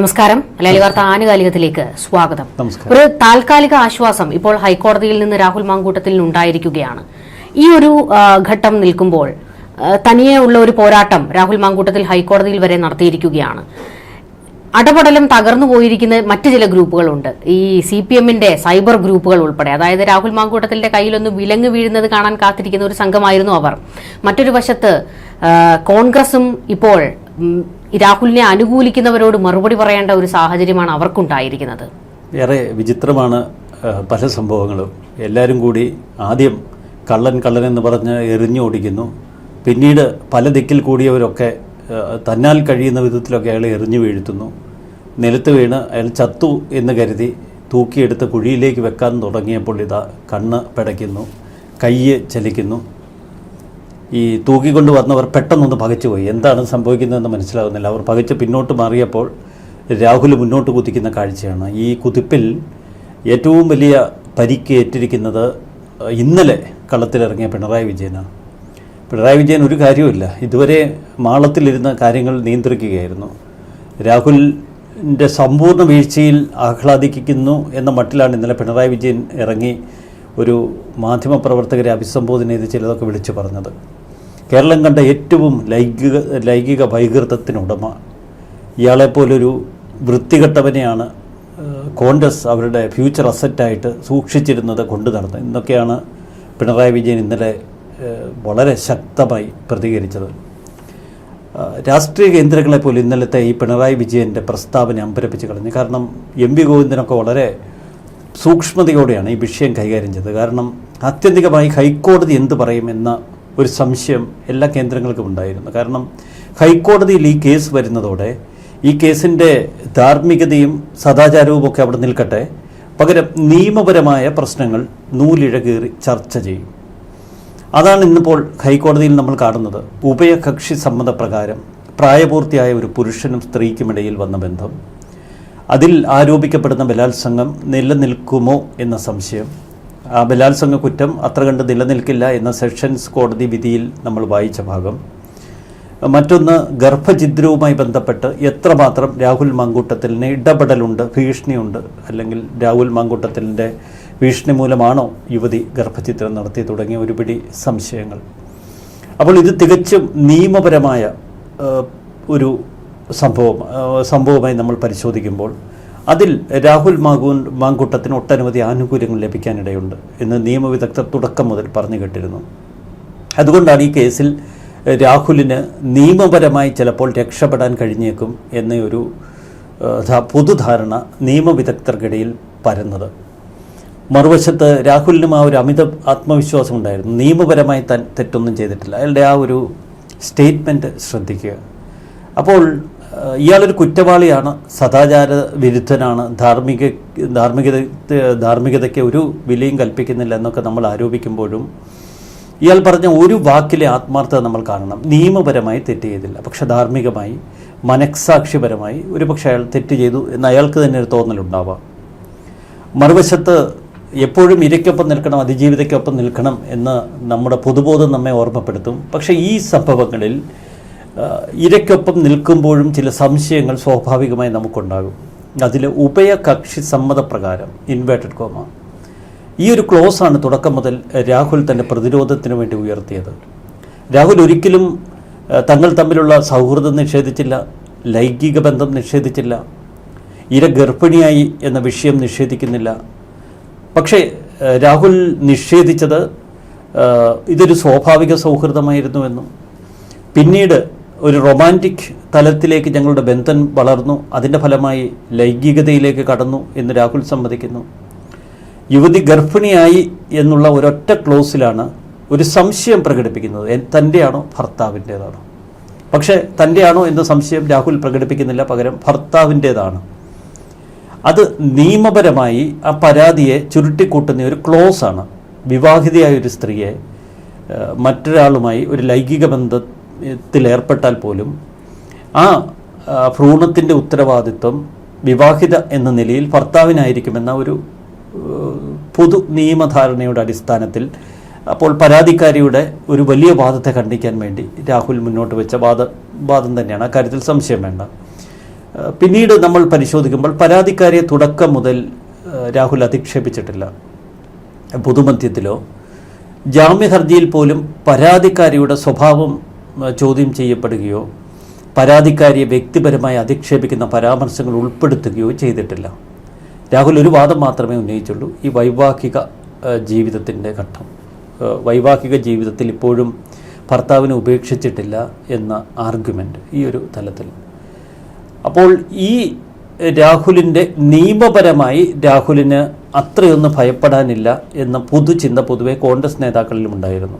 നമസ്കാരം. മലയാളി വാർത്ത ആനുകാലികത്തിലേക്ക് സ്വാഗതം. ഒരു താൽക്കാലിക ആശ്വാസം ഇപ്പോൾ ഹൈക്കോടതിയിൽ നിന്ന് രാഹുൽ മാങ്കൂട്ടത്തിൽ ഉണ്ടായിരിക്കുകയാണ്. ഈ ഒരു ഘട്ടം നിൽക്കുമ്പോൾ തനിയെ ഉള്ള ഒരു പോരാട്ടം രാഹുൽ മാങ്കൂട്ടത്തിൽ ഹൈക്കോടതിയിൽ വരെ നടത്തിയിരിക്കുകയാണ്. അടപടലം തകർന്നു പോയിരിക്കുന്ന മറ്റു ചില ഗ്രൂപ്പുകളുണ്ട്. ഈ സി പി എമ്മിന്റെ സൈബർ ഗ്രൂപ്പുകൾ ഉൾപ്പെടെ. അതായത് രാഹുൽ മാങ്കൂട്ടത്തിന്റെ കയ്യിലൊന്ന് വിലങ്ങ് വീഴുന്നത് കാണാൻ കാത്തിരിക്കുന്ന ഒരു സംഘമായിരുന്നു അവർ. മറ്റൊരു വശത്ത് കോൺഗ്രസും ഇപ്പോൾ രാഹുലിനെ അനുകൂലിക്കുന്നവരോട് മറുപടി പറയേണ്ട ഒരു സാഹചര്യമാണ് അവർക്കുണ്ടായിരിക്കുന്നത്. ഏറെ വിചിത്രമാണ് പല സംഭവങ്ങളും. എല്ലാവരും കൂടി ആദ്യം കള്ളൻ കള്ളൻ എന്ന് പറഞ്ഞ് എറിഞ്ഞു ഓടിക്കുന്നു. പിന്നീട് പല ദിക്കിൽ കൂടിയവരൊക്കെ തന്നാൽ കഴിയുന്ന വിധത്തിലൊക്കെ അയാളെ എറിഞ്ഞു വീഴ്ത്തുന്നു. നിലത്ത് വീണ് അയാൾ ചത്തു എന്ന് കരുതി തൂക്കിയെടുത്ത് കുഴിയിലേക്ക് വെക്കാൻ തുടങ്ങിയപ്പോൾ ഇതാ കണ്ണ് പിടയ്ക്കുന്നു കയ്യ് ചലിക്കുന്നു. ഈ തൂക്കിക്കൊണ്ട് വന്നവർ പെട്ടെന്നൊന്ന് പകച്ചുപോയി. എന്താണ് സംഭവിക്കുന്നതെന്ന് മനസ്സിലാകുന്നില്ല. അവർ പകച്ച് പിന്നോട്ട് മാറിയപ്പോൾ രാഹുൽ മുന്നോട്ട് കുതിക്കുന്ന കാഴ്ചയാണ്. ഈ കുതിപ്പിൽ ഏറ്റവും വലിയ പരിക്ക് ഏറ്റിരിക്കുന്നത് ഇന്നലെ കളത്തിലിറങ്ങിയ പിണറായി വിജയനാണ്. പിണറായി വിജയൻ ഒരു കാര്യവുമില്ല. ഇതുവരെ മാളത്തിലിരുന്ന കാര്യങ്ങൾ നിയന്ത്രിക്കുകയായിരുന്നു. രാഹുലിന്റെ സമ്പൂർണ വീഴ്ചയിൽ ആഹ്ലാദിക്കുന്നു എന്ന മട്ടിലാണ് ഇന്നലെ പിണറായി വിജയൻ ഇറങ്ങി ഒരു മാധ്യമപ്രവർത്തകരെ അഭിസംബോധന ചെയ്ത് ചിലതൊക്കെ വിളിച്ചു പറഞ്ഞത്. കേരളം കണ്ട ഏറ്റവും ലൈംഗിക ലൈംഗിക വൈകൃതത്തിനുടമ ഇയാളെപ്പോലൊരു വൃത്തികെട്ടവനെയാണ് കോൺഗ്രസ് അവരുടെ ഫ്യൂച്ചർ അസറ്റായിട്ട് സൂക്ഷിച്ചിരുന്നത് കൊണ്ടു നടന്നത്. എന്നൊക്കെയാണ് പിണറായി വിജയൻ ഇന്നലെ വളരെ ശക്തമായി പ്രതികരിച്ചത്. രാഷ്ട്രീയ കേന്ദ്രങ്ങളെ പോലും ഇന്നലത്തെ ഈ പിണറായി വിജയന്റെ പ്രസ്താവന അമ്പരപ്പിച്ച് കളഞ്ഞു. കാരണം എം വി ഗോവിന്ദനൊക്കെ വളരെ സൂക്ഷ്മതയോടെയാണ് ഈ വിഷയം കൈകാര്യം ചെയ്തത്. കാരണം ആത്യന്തികമായി ഹൈക്കോടതി എന്ത് പറയും എന്ന ഒരു സംശയം എല്ലാ കേന്ദ്രങ്ങൾക്കും ഉണ്ടായിരുന്നു. കാരണം ഹൈക്കോടതിയിൽ ഈ കേസ് വരുന്നതോടെ ഈ കേസിന്റെ ധാർമ്മികതയും സദാചാരവും ഒക്കെ അവിടെ നിൽക്കട്ടെ. പകരം നിയമപരമായ പ്രശ്നങ്ങൾ നൂലിഴകേറി ചർച്ച ചെയ്യും. അതാണ് ഇന്നിപ്പോൾ ഹൈക്കോടതിയിൽ നമ്മൾ കാണുന്നത്. ഉഭയകക്ഷി സമ്മതപ്രകാരം പ്രായപൂർത്തിയായ ഒരു പുരുഷനും സ്ത്രീക്കുമിടയിൽ വന്ന ബന്ധം. അതിൽ ആരോപിക്കപ്പെടുന്ന ബലാത്സംഗം നിലനിൽക്കുമോ എന്ന സംശയം. ആ ബലാത്സംഗ കുറ്റം അത്ര കണ്ട് നിലനിൽക്കില്ല എന്ന സെഷൻസ് കോടതി വിധിയിൽ നമ്മൾ വായിച്ച ഭാഗം. മറ്റൊന്ന് ഗർഭഛിദ്രവുമായി ബന്ധപ്പെട്ട് എത്രമാത്രം രാഹുൽ മാങ്കൂട്ടത്തിലിന് ഇടപെടലുണ്ട് ഭീഷണിയുണ്ട് അല്ലെങ്കിൽ രാഹുൽ മാങ്കൂട്ടത്തിലിന്റെ ഭീഷണി മൂലമാണോ യുവതി ഗർഭചിത്രം നടത്തി തുടങ്ങിയ ഒരുപിടി സംശയങ്ങൾ? അപ്പോൾ ഇത് തികച്ചും നിയമപരമായ ഒരു സംഭവം സംഭവമായി നമ്മൾ പരിശോധിക്കുമ്പോൾ അതിൽ രാഹുൽ മാഗൂൻ മാങ്കൂട്ടത്തിന് ഒട്ടനവധി ആനുകൂല്യങ്ങൾ ലഭിക്കാനിടയുണ്ട് എന്ന് നിയമവിദഗ്ധർ തുടക്കം മുതൽ പറഞ്ഞു കേട്ടിരുന്നു. അതുകൊണ്ടാണ് ഈ കേസിൽ രാഹുലിന് നിയമപരമായി ചിലപ്പോൾ രക്ഷപ്പെടാൻ കഴിഞ്ഞേക്കും എന്നൊരു പൊതുധാരണ നിയമവിദഗ്ധർക്കിടയിൽ പരന്നത്. മറുവശത്ത് രാഹുലിനും ആ ഒരു അമിത ആത്മവിശ്വാസം ഉണ്ടായിരുന്നു. നിയമപരമായി താൻ തെറ്റൊന്നും ചെയ്തിട്ടില്ല. അയാളുടെ ആ ഒരു സ്റ്റേറ്റ്മെന്റ് ശ്രദ്ധിക്കുക. അപ്പോൾ ഇയാളൊരു കുറ്റവാളിയാണ് സദാചാര വിരുദ്ധനാണ് ധാർമ്മിക ധാർമ്മികത ധാർമ്മികതയ്ക്ക് ഒരു വിലയും കൽപ്പിക്കുന്നില്ല എന്നൊക്കെ നമ്മൾ ആരോപിക്കുമ്പോഴും ഇയാൾ പറഞ്ഞ ഒരു വാക്കിലെ ആത്മാർത്ഥത നമ്മൾ കാണണം. നിയമപരമായി തെറ്റ് ചെയ്തില്ല. പക്ഷെ ധാർമ്മികമായി മനഃസാക്ഷിപരമായി ഒരുപക്ഷെ അയാൾ തെറ്റ് ചെയ്തു എന്ന് അയാൾക്ക് തന്നെ ഒരു തോന്നലുണ്ടാവാം. മറുവശത്ത് എപ്പോഴും ഇരയ്ക്കൊപ്പം നിൽക്കണം അതിജീവിതയ്ക്കൊപ്പം നിൽക്കണം എന്ന് നമ്മുടെ പൊതുബോധം നമ്മെ ഓർമ്മപ്പെടുത്തും. പക്ഷേ ഈ സംഭവങ്ങളിൽ ഇരയ്ക്കൊപ്പം നിൽക്കുമ്പോഴും ചില സംശയങ്ങൾ സ്വാഭാവികമായി നമുക്കുണ്ടാകും. അതിൽ ഉഭയകക്ഷി സമ്മതപ്രകാരം ഇൻവേർട്ടഡ് കോമ ഈ ഒരു ക്ലോസ് ആണ് തുടക്കം മുതൽ രാഹുൽ തന്റെ പ്രതിരോധത്തിന് വേണ്ടി ഉയർത്തിയത്. രാഹുൽ ഒരിക്കലും തങ്ങൾ തമ്മിലുള്ള സൗഹൃദം നിഷേധിച്ചില്ല ലൈംഗിക ബന്ധം നിഷേധിച്ചില്ല ഇര ഗർഭിണിയായി എന്ന വിഷയം നിഷേധിക്കുന്നില്ല പക്ഷേ രാഹുൽ നിഷേധിച്ചത് ഇതൊരു സ്വാഭാവിക സൗഹൃദമായിരുന്നുവെന്നും പിന്നീട് ഒരു റൊമാന്റിക് തലത്തിലേക്ക് ഞങ്ങളുടെ ബന്ധം വളർന്നു അതിന്റെ ഫലമായി ലൈംഗികതയിലേക്ക് കടന്നു എന്ന് രാഹുൽ സമ്മതിക്കുന്നു. യുവതി ഗർഭിണിയായി എന്നുള്ള ഒരൊറ്റ ക്ലോസിലാണ് ഒരു സംശയം പ്രകടിപ്പിക്കുന്നത്. തന്റെയാണോ ഭർത്താവിന്റേതാണോ പക്ഷേ തന്റെയാണോ എന്ന സംശയം രാഹുൽ പ്രകടിപ്പിക്കുന്നില്ല പകരം ഭർത്താവിന്റേതാണ് അത് നിയമപരമായി ആ പരാതിയെ ചുരുട്ടിക്കൂട്ടുന്ന ഒരു ക്ലോസ് ആണ് വിവാഹിതയായ ഒരു സ്ത്രീയെ മറ്റൊരാളുമായി ഒരു ലൈംഗിക ബന്ധത്തിലേർപ്പെട്ടാൽ പോലും ആ ഭ്രൂണത്തിന്റെ ഉത്തരവാദിത്വം വിവാഹിത എന്ന നിലയിൽ ഭർത്താവിനായിരിക്കുമെന്ന ഒരു പൊതു നിയമധാരണയുടെ അടിസ്ഥാനത്തിൽ അപ്പോൾ പരാതിക്കാരിയുടെ ഒരു വലിയ വാദത്തെ ഖണ്ഡിക്കാൻ വേണ്ടി രാഹുൽ മുന്നോട്ട് വെച്ച വാദ വാദം തന്നെയാണ്. അക്കാര്യത്തിൽ സംശയം വേണ്ട. പിന്നീട് നമ്മൾ പരിശോധിക്കുമ്പോൾ പരാതിക്കാരിയെ തുടക്കം മുതൽ രാഹുൽ അധിക്ഷേപിച്ചിട്ടില്ല. പൊതുമധ്യത്തിലോ. ജാമ്യ ഹർജിയിൽ പോലും പരാതിക്കാരിയുടെ സ്വഭാവം ചോദ്യം ചെയ്യപ്പെടുകയോ പരാതിക്കാരിയെ വ്യക്തിപരമായി അധിക്ഷേപിക്കുന്ന പരാമർശങ്ങൾ ഉൾപ്പെടുത്തുകയോ ചെയ്തിട്ടില്ല. രാഹുൽ ഒരു വാദം മാത്രമേ ഉന്നയിച്ചുള്ളൂ. ഈ വൈവാഹിക ജീവിതത്തിന്റെ ഘട്ടം. വൈവാഹിക ജീവിതത്തിൽ ഇപ്പോഴും ഭർത്താവിനെ ഉപേക്ഷിച്ചിട്ടില്ല എന്ന ആർഗ്യുമെന്റ് ഈ ഒരു തലത്തിൽ. അപ്പോൾ ഈ രാഹുലിന്റെ നിയമപരമായി രാഹുലിന് അത്രയൊന്നും ഭയപ്പെടാനില്ല എന്ന പൊതുചിന്ത പൊതുവെ കോൺഗ്രസ് നേതാക്കളിലും ഉണ്ടായിരുന്നു.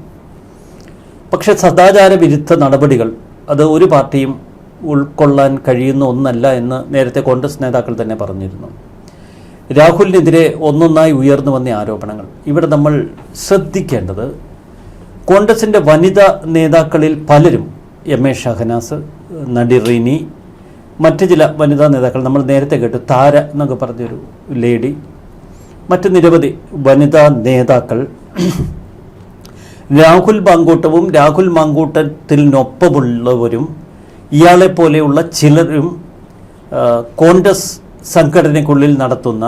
പക്ഷെ സദാചാര വിരുദ്ധ നടപടികൾ അത് ഒരു പാർട്ടിയും ഉൾക്കൊള്ളാൻ കഴിയുന്ന ഒന്നല്ല എന്ന് നേരത്തെ കോൺഗ്രസ് നേതാക്കൾ തന്നെ പറഞ്ഞിരുന്നു. രാഹുലിനെതിരെ ഒന്നൊന്നായി ഉയർന്നു വന്ന ആരോപണങ്ങൾ. ഇവിടെ നമ്മൾ ശ്രദ്ധിക്കേണ്ടത് കോൺഗ്രസിന്റെ വനിതാ നേതാക്കളിൽ പലരും എം എ ഷഹനാസ് നടി റിനി മറ്റ് ചില വനിതാ നേതാക്കൾ നമ്മൾ നേരത്തെ കേട്ടു. താര എന്നൊക്കെ പറഞ്ഞൊരു ലേഡി മറ്റ് നിരവധി വനിതാ നേതാക്കൾ. രാഹുൽ മാങ്കൂട്ടവും രാഹുൽ മാങ്കൂട്ടത്തിനൊപ്പമുള്ളവരും ഇയാളെ പോലെയുള്ള ചിലരും കോൺഗ്രസ് സംഘടനയ്ക്കുള്ളിൽ നടത്തുന്ന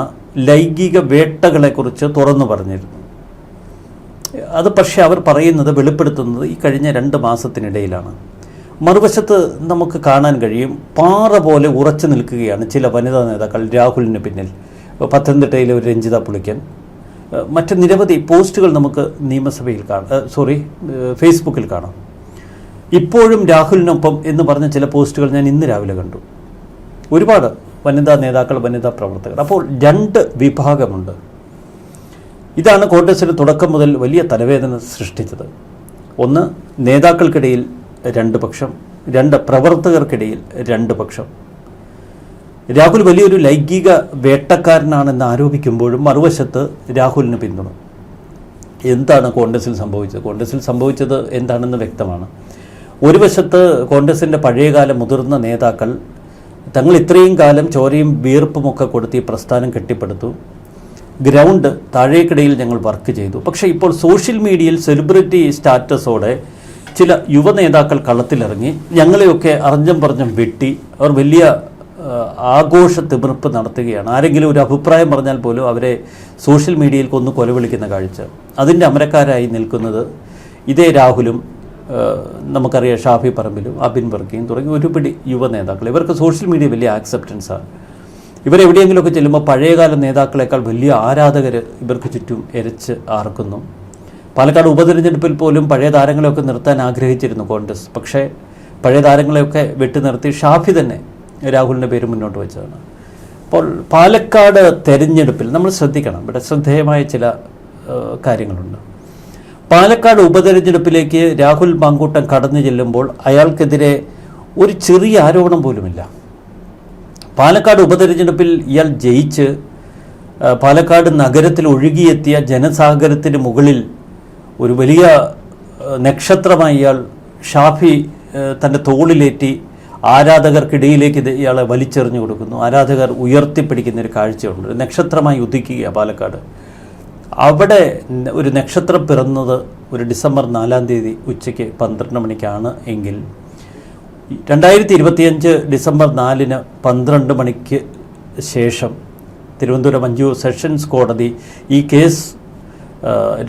ലൈംഗിക വേട്ടകളെക്കുറിച്ച് തുറന്നു പറഞ്ഞിരുന്നു. അത് പക്ഷേ അവർ പറയുന്നത് വെളിപ്പെടുത്തുന്നത് ഈ കഴിഞ്ഞ രണ്ട് മാസത്തിനിടയിലാണ്. മറുവശത്ത് നമുക്ക് കാണാൻ കഴിയും പാറ പോലെ ഉറച്ചു നിൽക്കുകയാണ് ചില വനിതാ നേതാക്കൾ രാഹുലിന് പിന്നിൽ. പത്തനംതിട്ടയിലെ ഒരു രഞ്ജിത പുളിക്കൻ. മറ്റ് നിരവധി പോസ്റ്റുകൾ നമുക്ക് നിയമസഭയിൽ കാണാം. സോറി ഫേസ്ബുക്കിൽ കാണാം. ഇപ്പോഴും രാഹുലിനൊപ്പം എന്ന് പറഞ്ഞ ചില പോസ്റ്റുകൾ ഞാൻ ഇന്ന് രാവിലെ കണ്ടു. ഒരുപാട് വനിതാ നേതാക്കൾ വനിതാ പ്രവർത്തകർ. അപ്പോൾ രണ്ട് വിഭാഗമുണ്ട്. ഇതാണ് കോൺഗ്രസിന് തുടക്കം മുതൽ വലിയ തലവേദന സൃഷ്ടിച്ചത്. ഒന്ന് നേതാക്കൾക്കിടയിൽ രണ്ട് പക്ഷം രണ്ട് പ്രവർത്തകർക്കിടയിൽ രണ്ട് പക്ഷം. രാഹുൽ വലിയൊരു ലൈംഗിക വേട്ടക്കാരനാണെന്ന് ആരോപിക്കുമ്പോഴും മറുവശത്ത് രാഹുലിന് പിന്തുണ. എന്താണ് കോൺഗ്രസിൽ സംഭവിച്ചത്? കോൺഗ്രസിൽ സംഭവിച്ചത് എന്താണെന്ന് വ്യക്തമാണ്. ഒരു വശത്ത് കോൺഗ്രസിന്റെ പഴയകാല മുതിർന്ന നേതാക്കൾ തങ്ങൾ ഇത്രയും കാലം ചോരയും വീർപ്പുമൊക്കെ കൊടുത്ത് ഈ പ്രസ്ഥാനം കെട്ടിപ്പടുത്തു. ഗ്രൗണ്ട് താഴേക്കിടയിൽ ഞങ്ങൾ വർക്ക് ചെയ്തു. പക്ഷേ ഇപ്പോൾ സോഷ്യൽ മീഡിയയിൽ സെലിബ്രിറ്റി സ്റ്റാറ്റസോടെ ചില യുവ നേതാക്കൾ കളത്തിലിറങ്ങി ഞങ്ങളെയൊക്കെ അറിഞ്ഞം പറഞ്ഞും വെട്ടി അവർ വലിയ ആഘോഷ തിമിർപ്പ് നടത്തുകയാണ്. ആരെങ്കിലും ഒരു അഭിപ്രായം പറഞ്ഞാൽ പോലും അവരെ സോഷ്യൽ മീഡിയയിൽ കൊന്നു കൊലവിളിക്കുന്ന കാഴ്ച. അതിന്റെ അമരക്കാരായി നിൽക്കുന്നത് ഇതേ രാഹുലും നമുക്കറിയാം ഷാഫി പറമ്പിലും അബിൻ വർക്കിയും തുടങ്ങി ഒരുപിടി യുവ നേതാക്കൾ ഇവർക്ക് സോഷ്യൽ മീഡിയ വലിയ ആക്സെപ്റ്റൻസാണ് ഇവരെവിടെയെങ്കിലുമൊക്കെ ചെല്ലുമ്പോൾ പഴയകാല നേതാക്കളെക്കാൾ വലിയ ആരാധകർ ഇവർക്ക് ചുറ്റും എരച്ച് ആർക്കുന്നു. പാലക്കാട് ഉപതെരഞ്ഞെടുപ്പിൽ പോലും പഴയ താരങ്ങളെയൊക്കെ നിർത്താൻ ആഗ്രഹിച്ചിരുന്നു കോൺഗ്രസ്. പക്ഷേ പഴയ താരങ്ങളെയൊക്കെ വെട്ടി നിർത്തി ഷാഫി തന്നെ രാഹുലിന്റെ പേര് മുന്നോട്ട് വെച്ചതാണ്. അപ്പോൾ പാലക്കാട് തെരഞ്ഞെടുപ്പിൽ നമ്മൾ ശ്രദ്ധിക്കണം. ഇവിടെ ശ്രദ്ധേയമായ ചില കാര്യങ്ങളുണ്ട്. പാലക്കാട് ഉപതെരഞ്ഞെടുപ്പിലേക്ക് രാഹുൽ മാങ്കൂട്ടം കടന്നു ചെല്ലുമ്പോൾ അയാൾക്കെതിരെ ഒരു ചെറിയ ആരോപണം പോലുമില്ല. പാലക്കാട് ഉപതെരഞ്ഞെടുപ്പിൽ ഇയാൾ ജയിച്ച് പാലക്കാട് നഗരത്തിൽ ഒഴുകിയെത്തിയ ജനസാഗരത്തിന് മുകളിൽ ഒരു വലിയ നക്ഷത്രമായി ഇയാൾ ഷാഫി തന്റെ തോളിലേറ്റി ആരാധകർക്കിടയിലേക്ക് ഇയാളെ വലിച്ചെറിഞ്ഞു കൊടുക്കുന്നു. ആരാധകർ ഉയർത്തിപ്പിടിക്കുന്ന ഒരു കാഴ്ചയുണ്ട്. ഒരു നക്ഷത്രമായി ഉദിക്കുക പാലക്കാട്. അവിടെ ഒരു നക്ഷത്രം പിറന്നത് ഒരു ഡിസംബർ നാലാം തീയതി ഉച്ചയ്ക്ക് പന്ത്രണ്ട് മണിക്കാണ് എങ്കിൽ രണ്ടായിരത്തി ഇരുപത്തിയഞ്ച് ഡിസംബർ നാലിന് പന്ത്രണ്ട് മണിക്ക് ശേഷം തിരുവനന്തപുരം അഞ്ചു സെഷൻസ് കോടതി ഈ കേസ്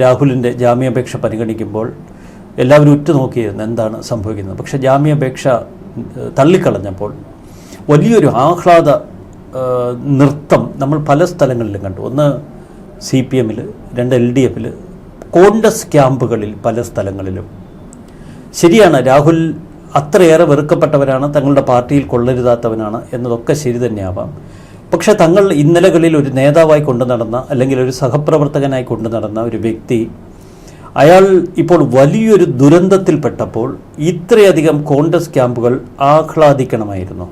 രാഹുലിന്റെ ജാമ്യാപേക്ഷ പരിഗണിക്കുമ്പോൾ എല്ലാവരും ഉറ്റുനോക്കിയിരുന്നു എന്താണ് സംഭവിക്കുന്നത്. പക്ഷെ ജാമ്യാപേക്ഷ തള്ളിക്കളഞ്ഞപ്പോൾ വലിയൊരു ആഹ്ലാദ നൃത്തം നമ്മൾ പല സ്ഥലങ്ങളിലും കണ്ടു. ഒന്ന് സി പി എമ്മിൽ രണ്ട് എൽ ഡി എഫിൽ കോൺഗ്രസ് ക്യാമ്പുകളിൽ പല സ്ഥലങ്ങളിലും. ശരിയാണ് രാഹുൽ അത്രയേറെ വെറുക്കപ്പെട്ടവരാണ് തങ്ങളുടെ പാർട്ടിയിൽ കൊള്ളരുതാത്തവനാണ് എന്നതൊക്കെ ശരി തന്നെയാവാം. പക്ഷേ തങ്ങൾ ഇന്നലകളിൽ ഒരു നേതാവായി കൊണ്ടു നടന്ന അല്ലെങ്കിൽ ഒരു സഹപ്രവർത്തകനായി കൊണ്ടു നടന്ന ഒരു വ്യക്തി അയാൾ ഇപ്പോൾ വലിയൊരു ദുരന്തത്തിൽപ്പെട്ടപ്പോൾ ഇത്രയധികം കോൺഗ്രസ് ക്യാമ്പുകൾ ആഹ്ലാദിക്കണമായിരുന്നു.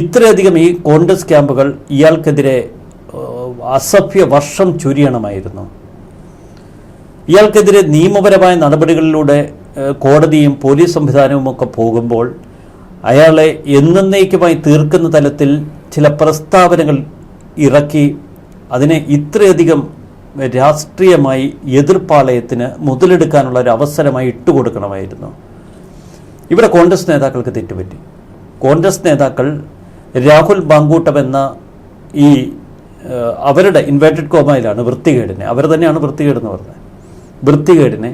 ഇത്രയധികം ഈ കോൺഗ്രസ് ക്യാമ്പുകൾ ഇയാൾക്കെതിരെ അസഭ്യ വർഷം ചുരിയണമായിരുന്നു. ഇയാൾക്കെതിരെ നിയമപരമായ നടപടികളിലൂടെ കോടതിയും പോലീസ് സംവിധാനവും ഒക്കെ പോകുമ്പോൾ അയാളെ എന്നേക്കുമായി തീർക്കുന്ന തലത്തിൽ ചില പ്രസ്താവനകൾ ഇറക്കി അതിനെ ഇത്രയധികം രാഷ്ട്രീയമായി എതിർപ്പാളയത്തിന് മുതലെടുക്കാനുള്ള ഒരു അവസരമായി ഇട്ടുകൊടുക്കണമായിരുന്നു. ഇവിടെ കോൺഗ്രസ് നേതാക്കൾക്ക് തെറ്റുപറ്റി. കോൺഗ്രസ് നേതാക്കൾ രാഹുൽ ബാങ്കൂട്ടം എന്ന ഈ അവരുടെ ഇൻവേർട്ടഡ് കോമയിലാണ് വൃത്തികേടിനെ. അവർ തന്നെയാണ് വൃത്തികേടെന്ന് പറഞ്ഞത്. വൃത്തികേടിനെ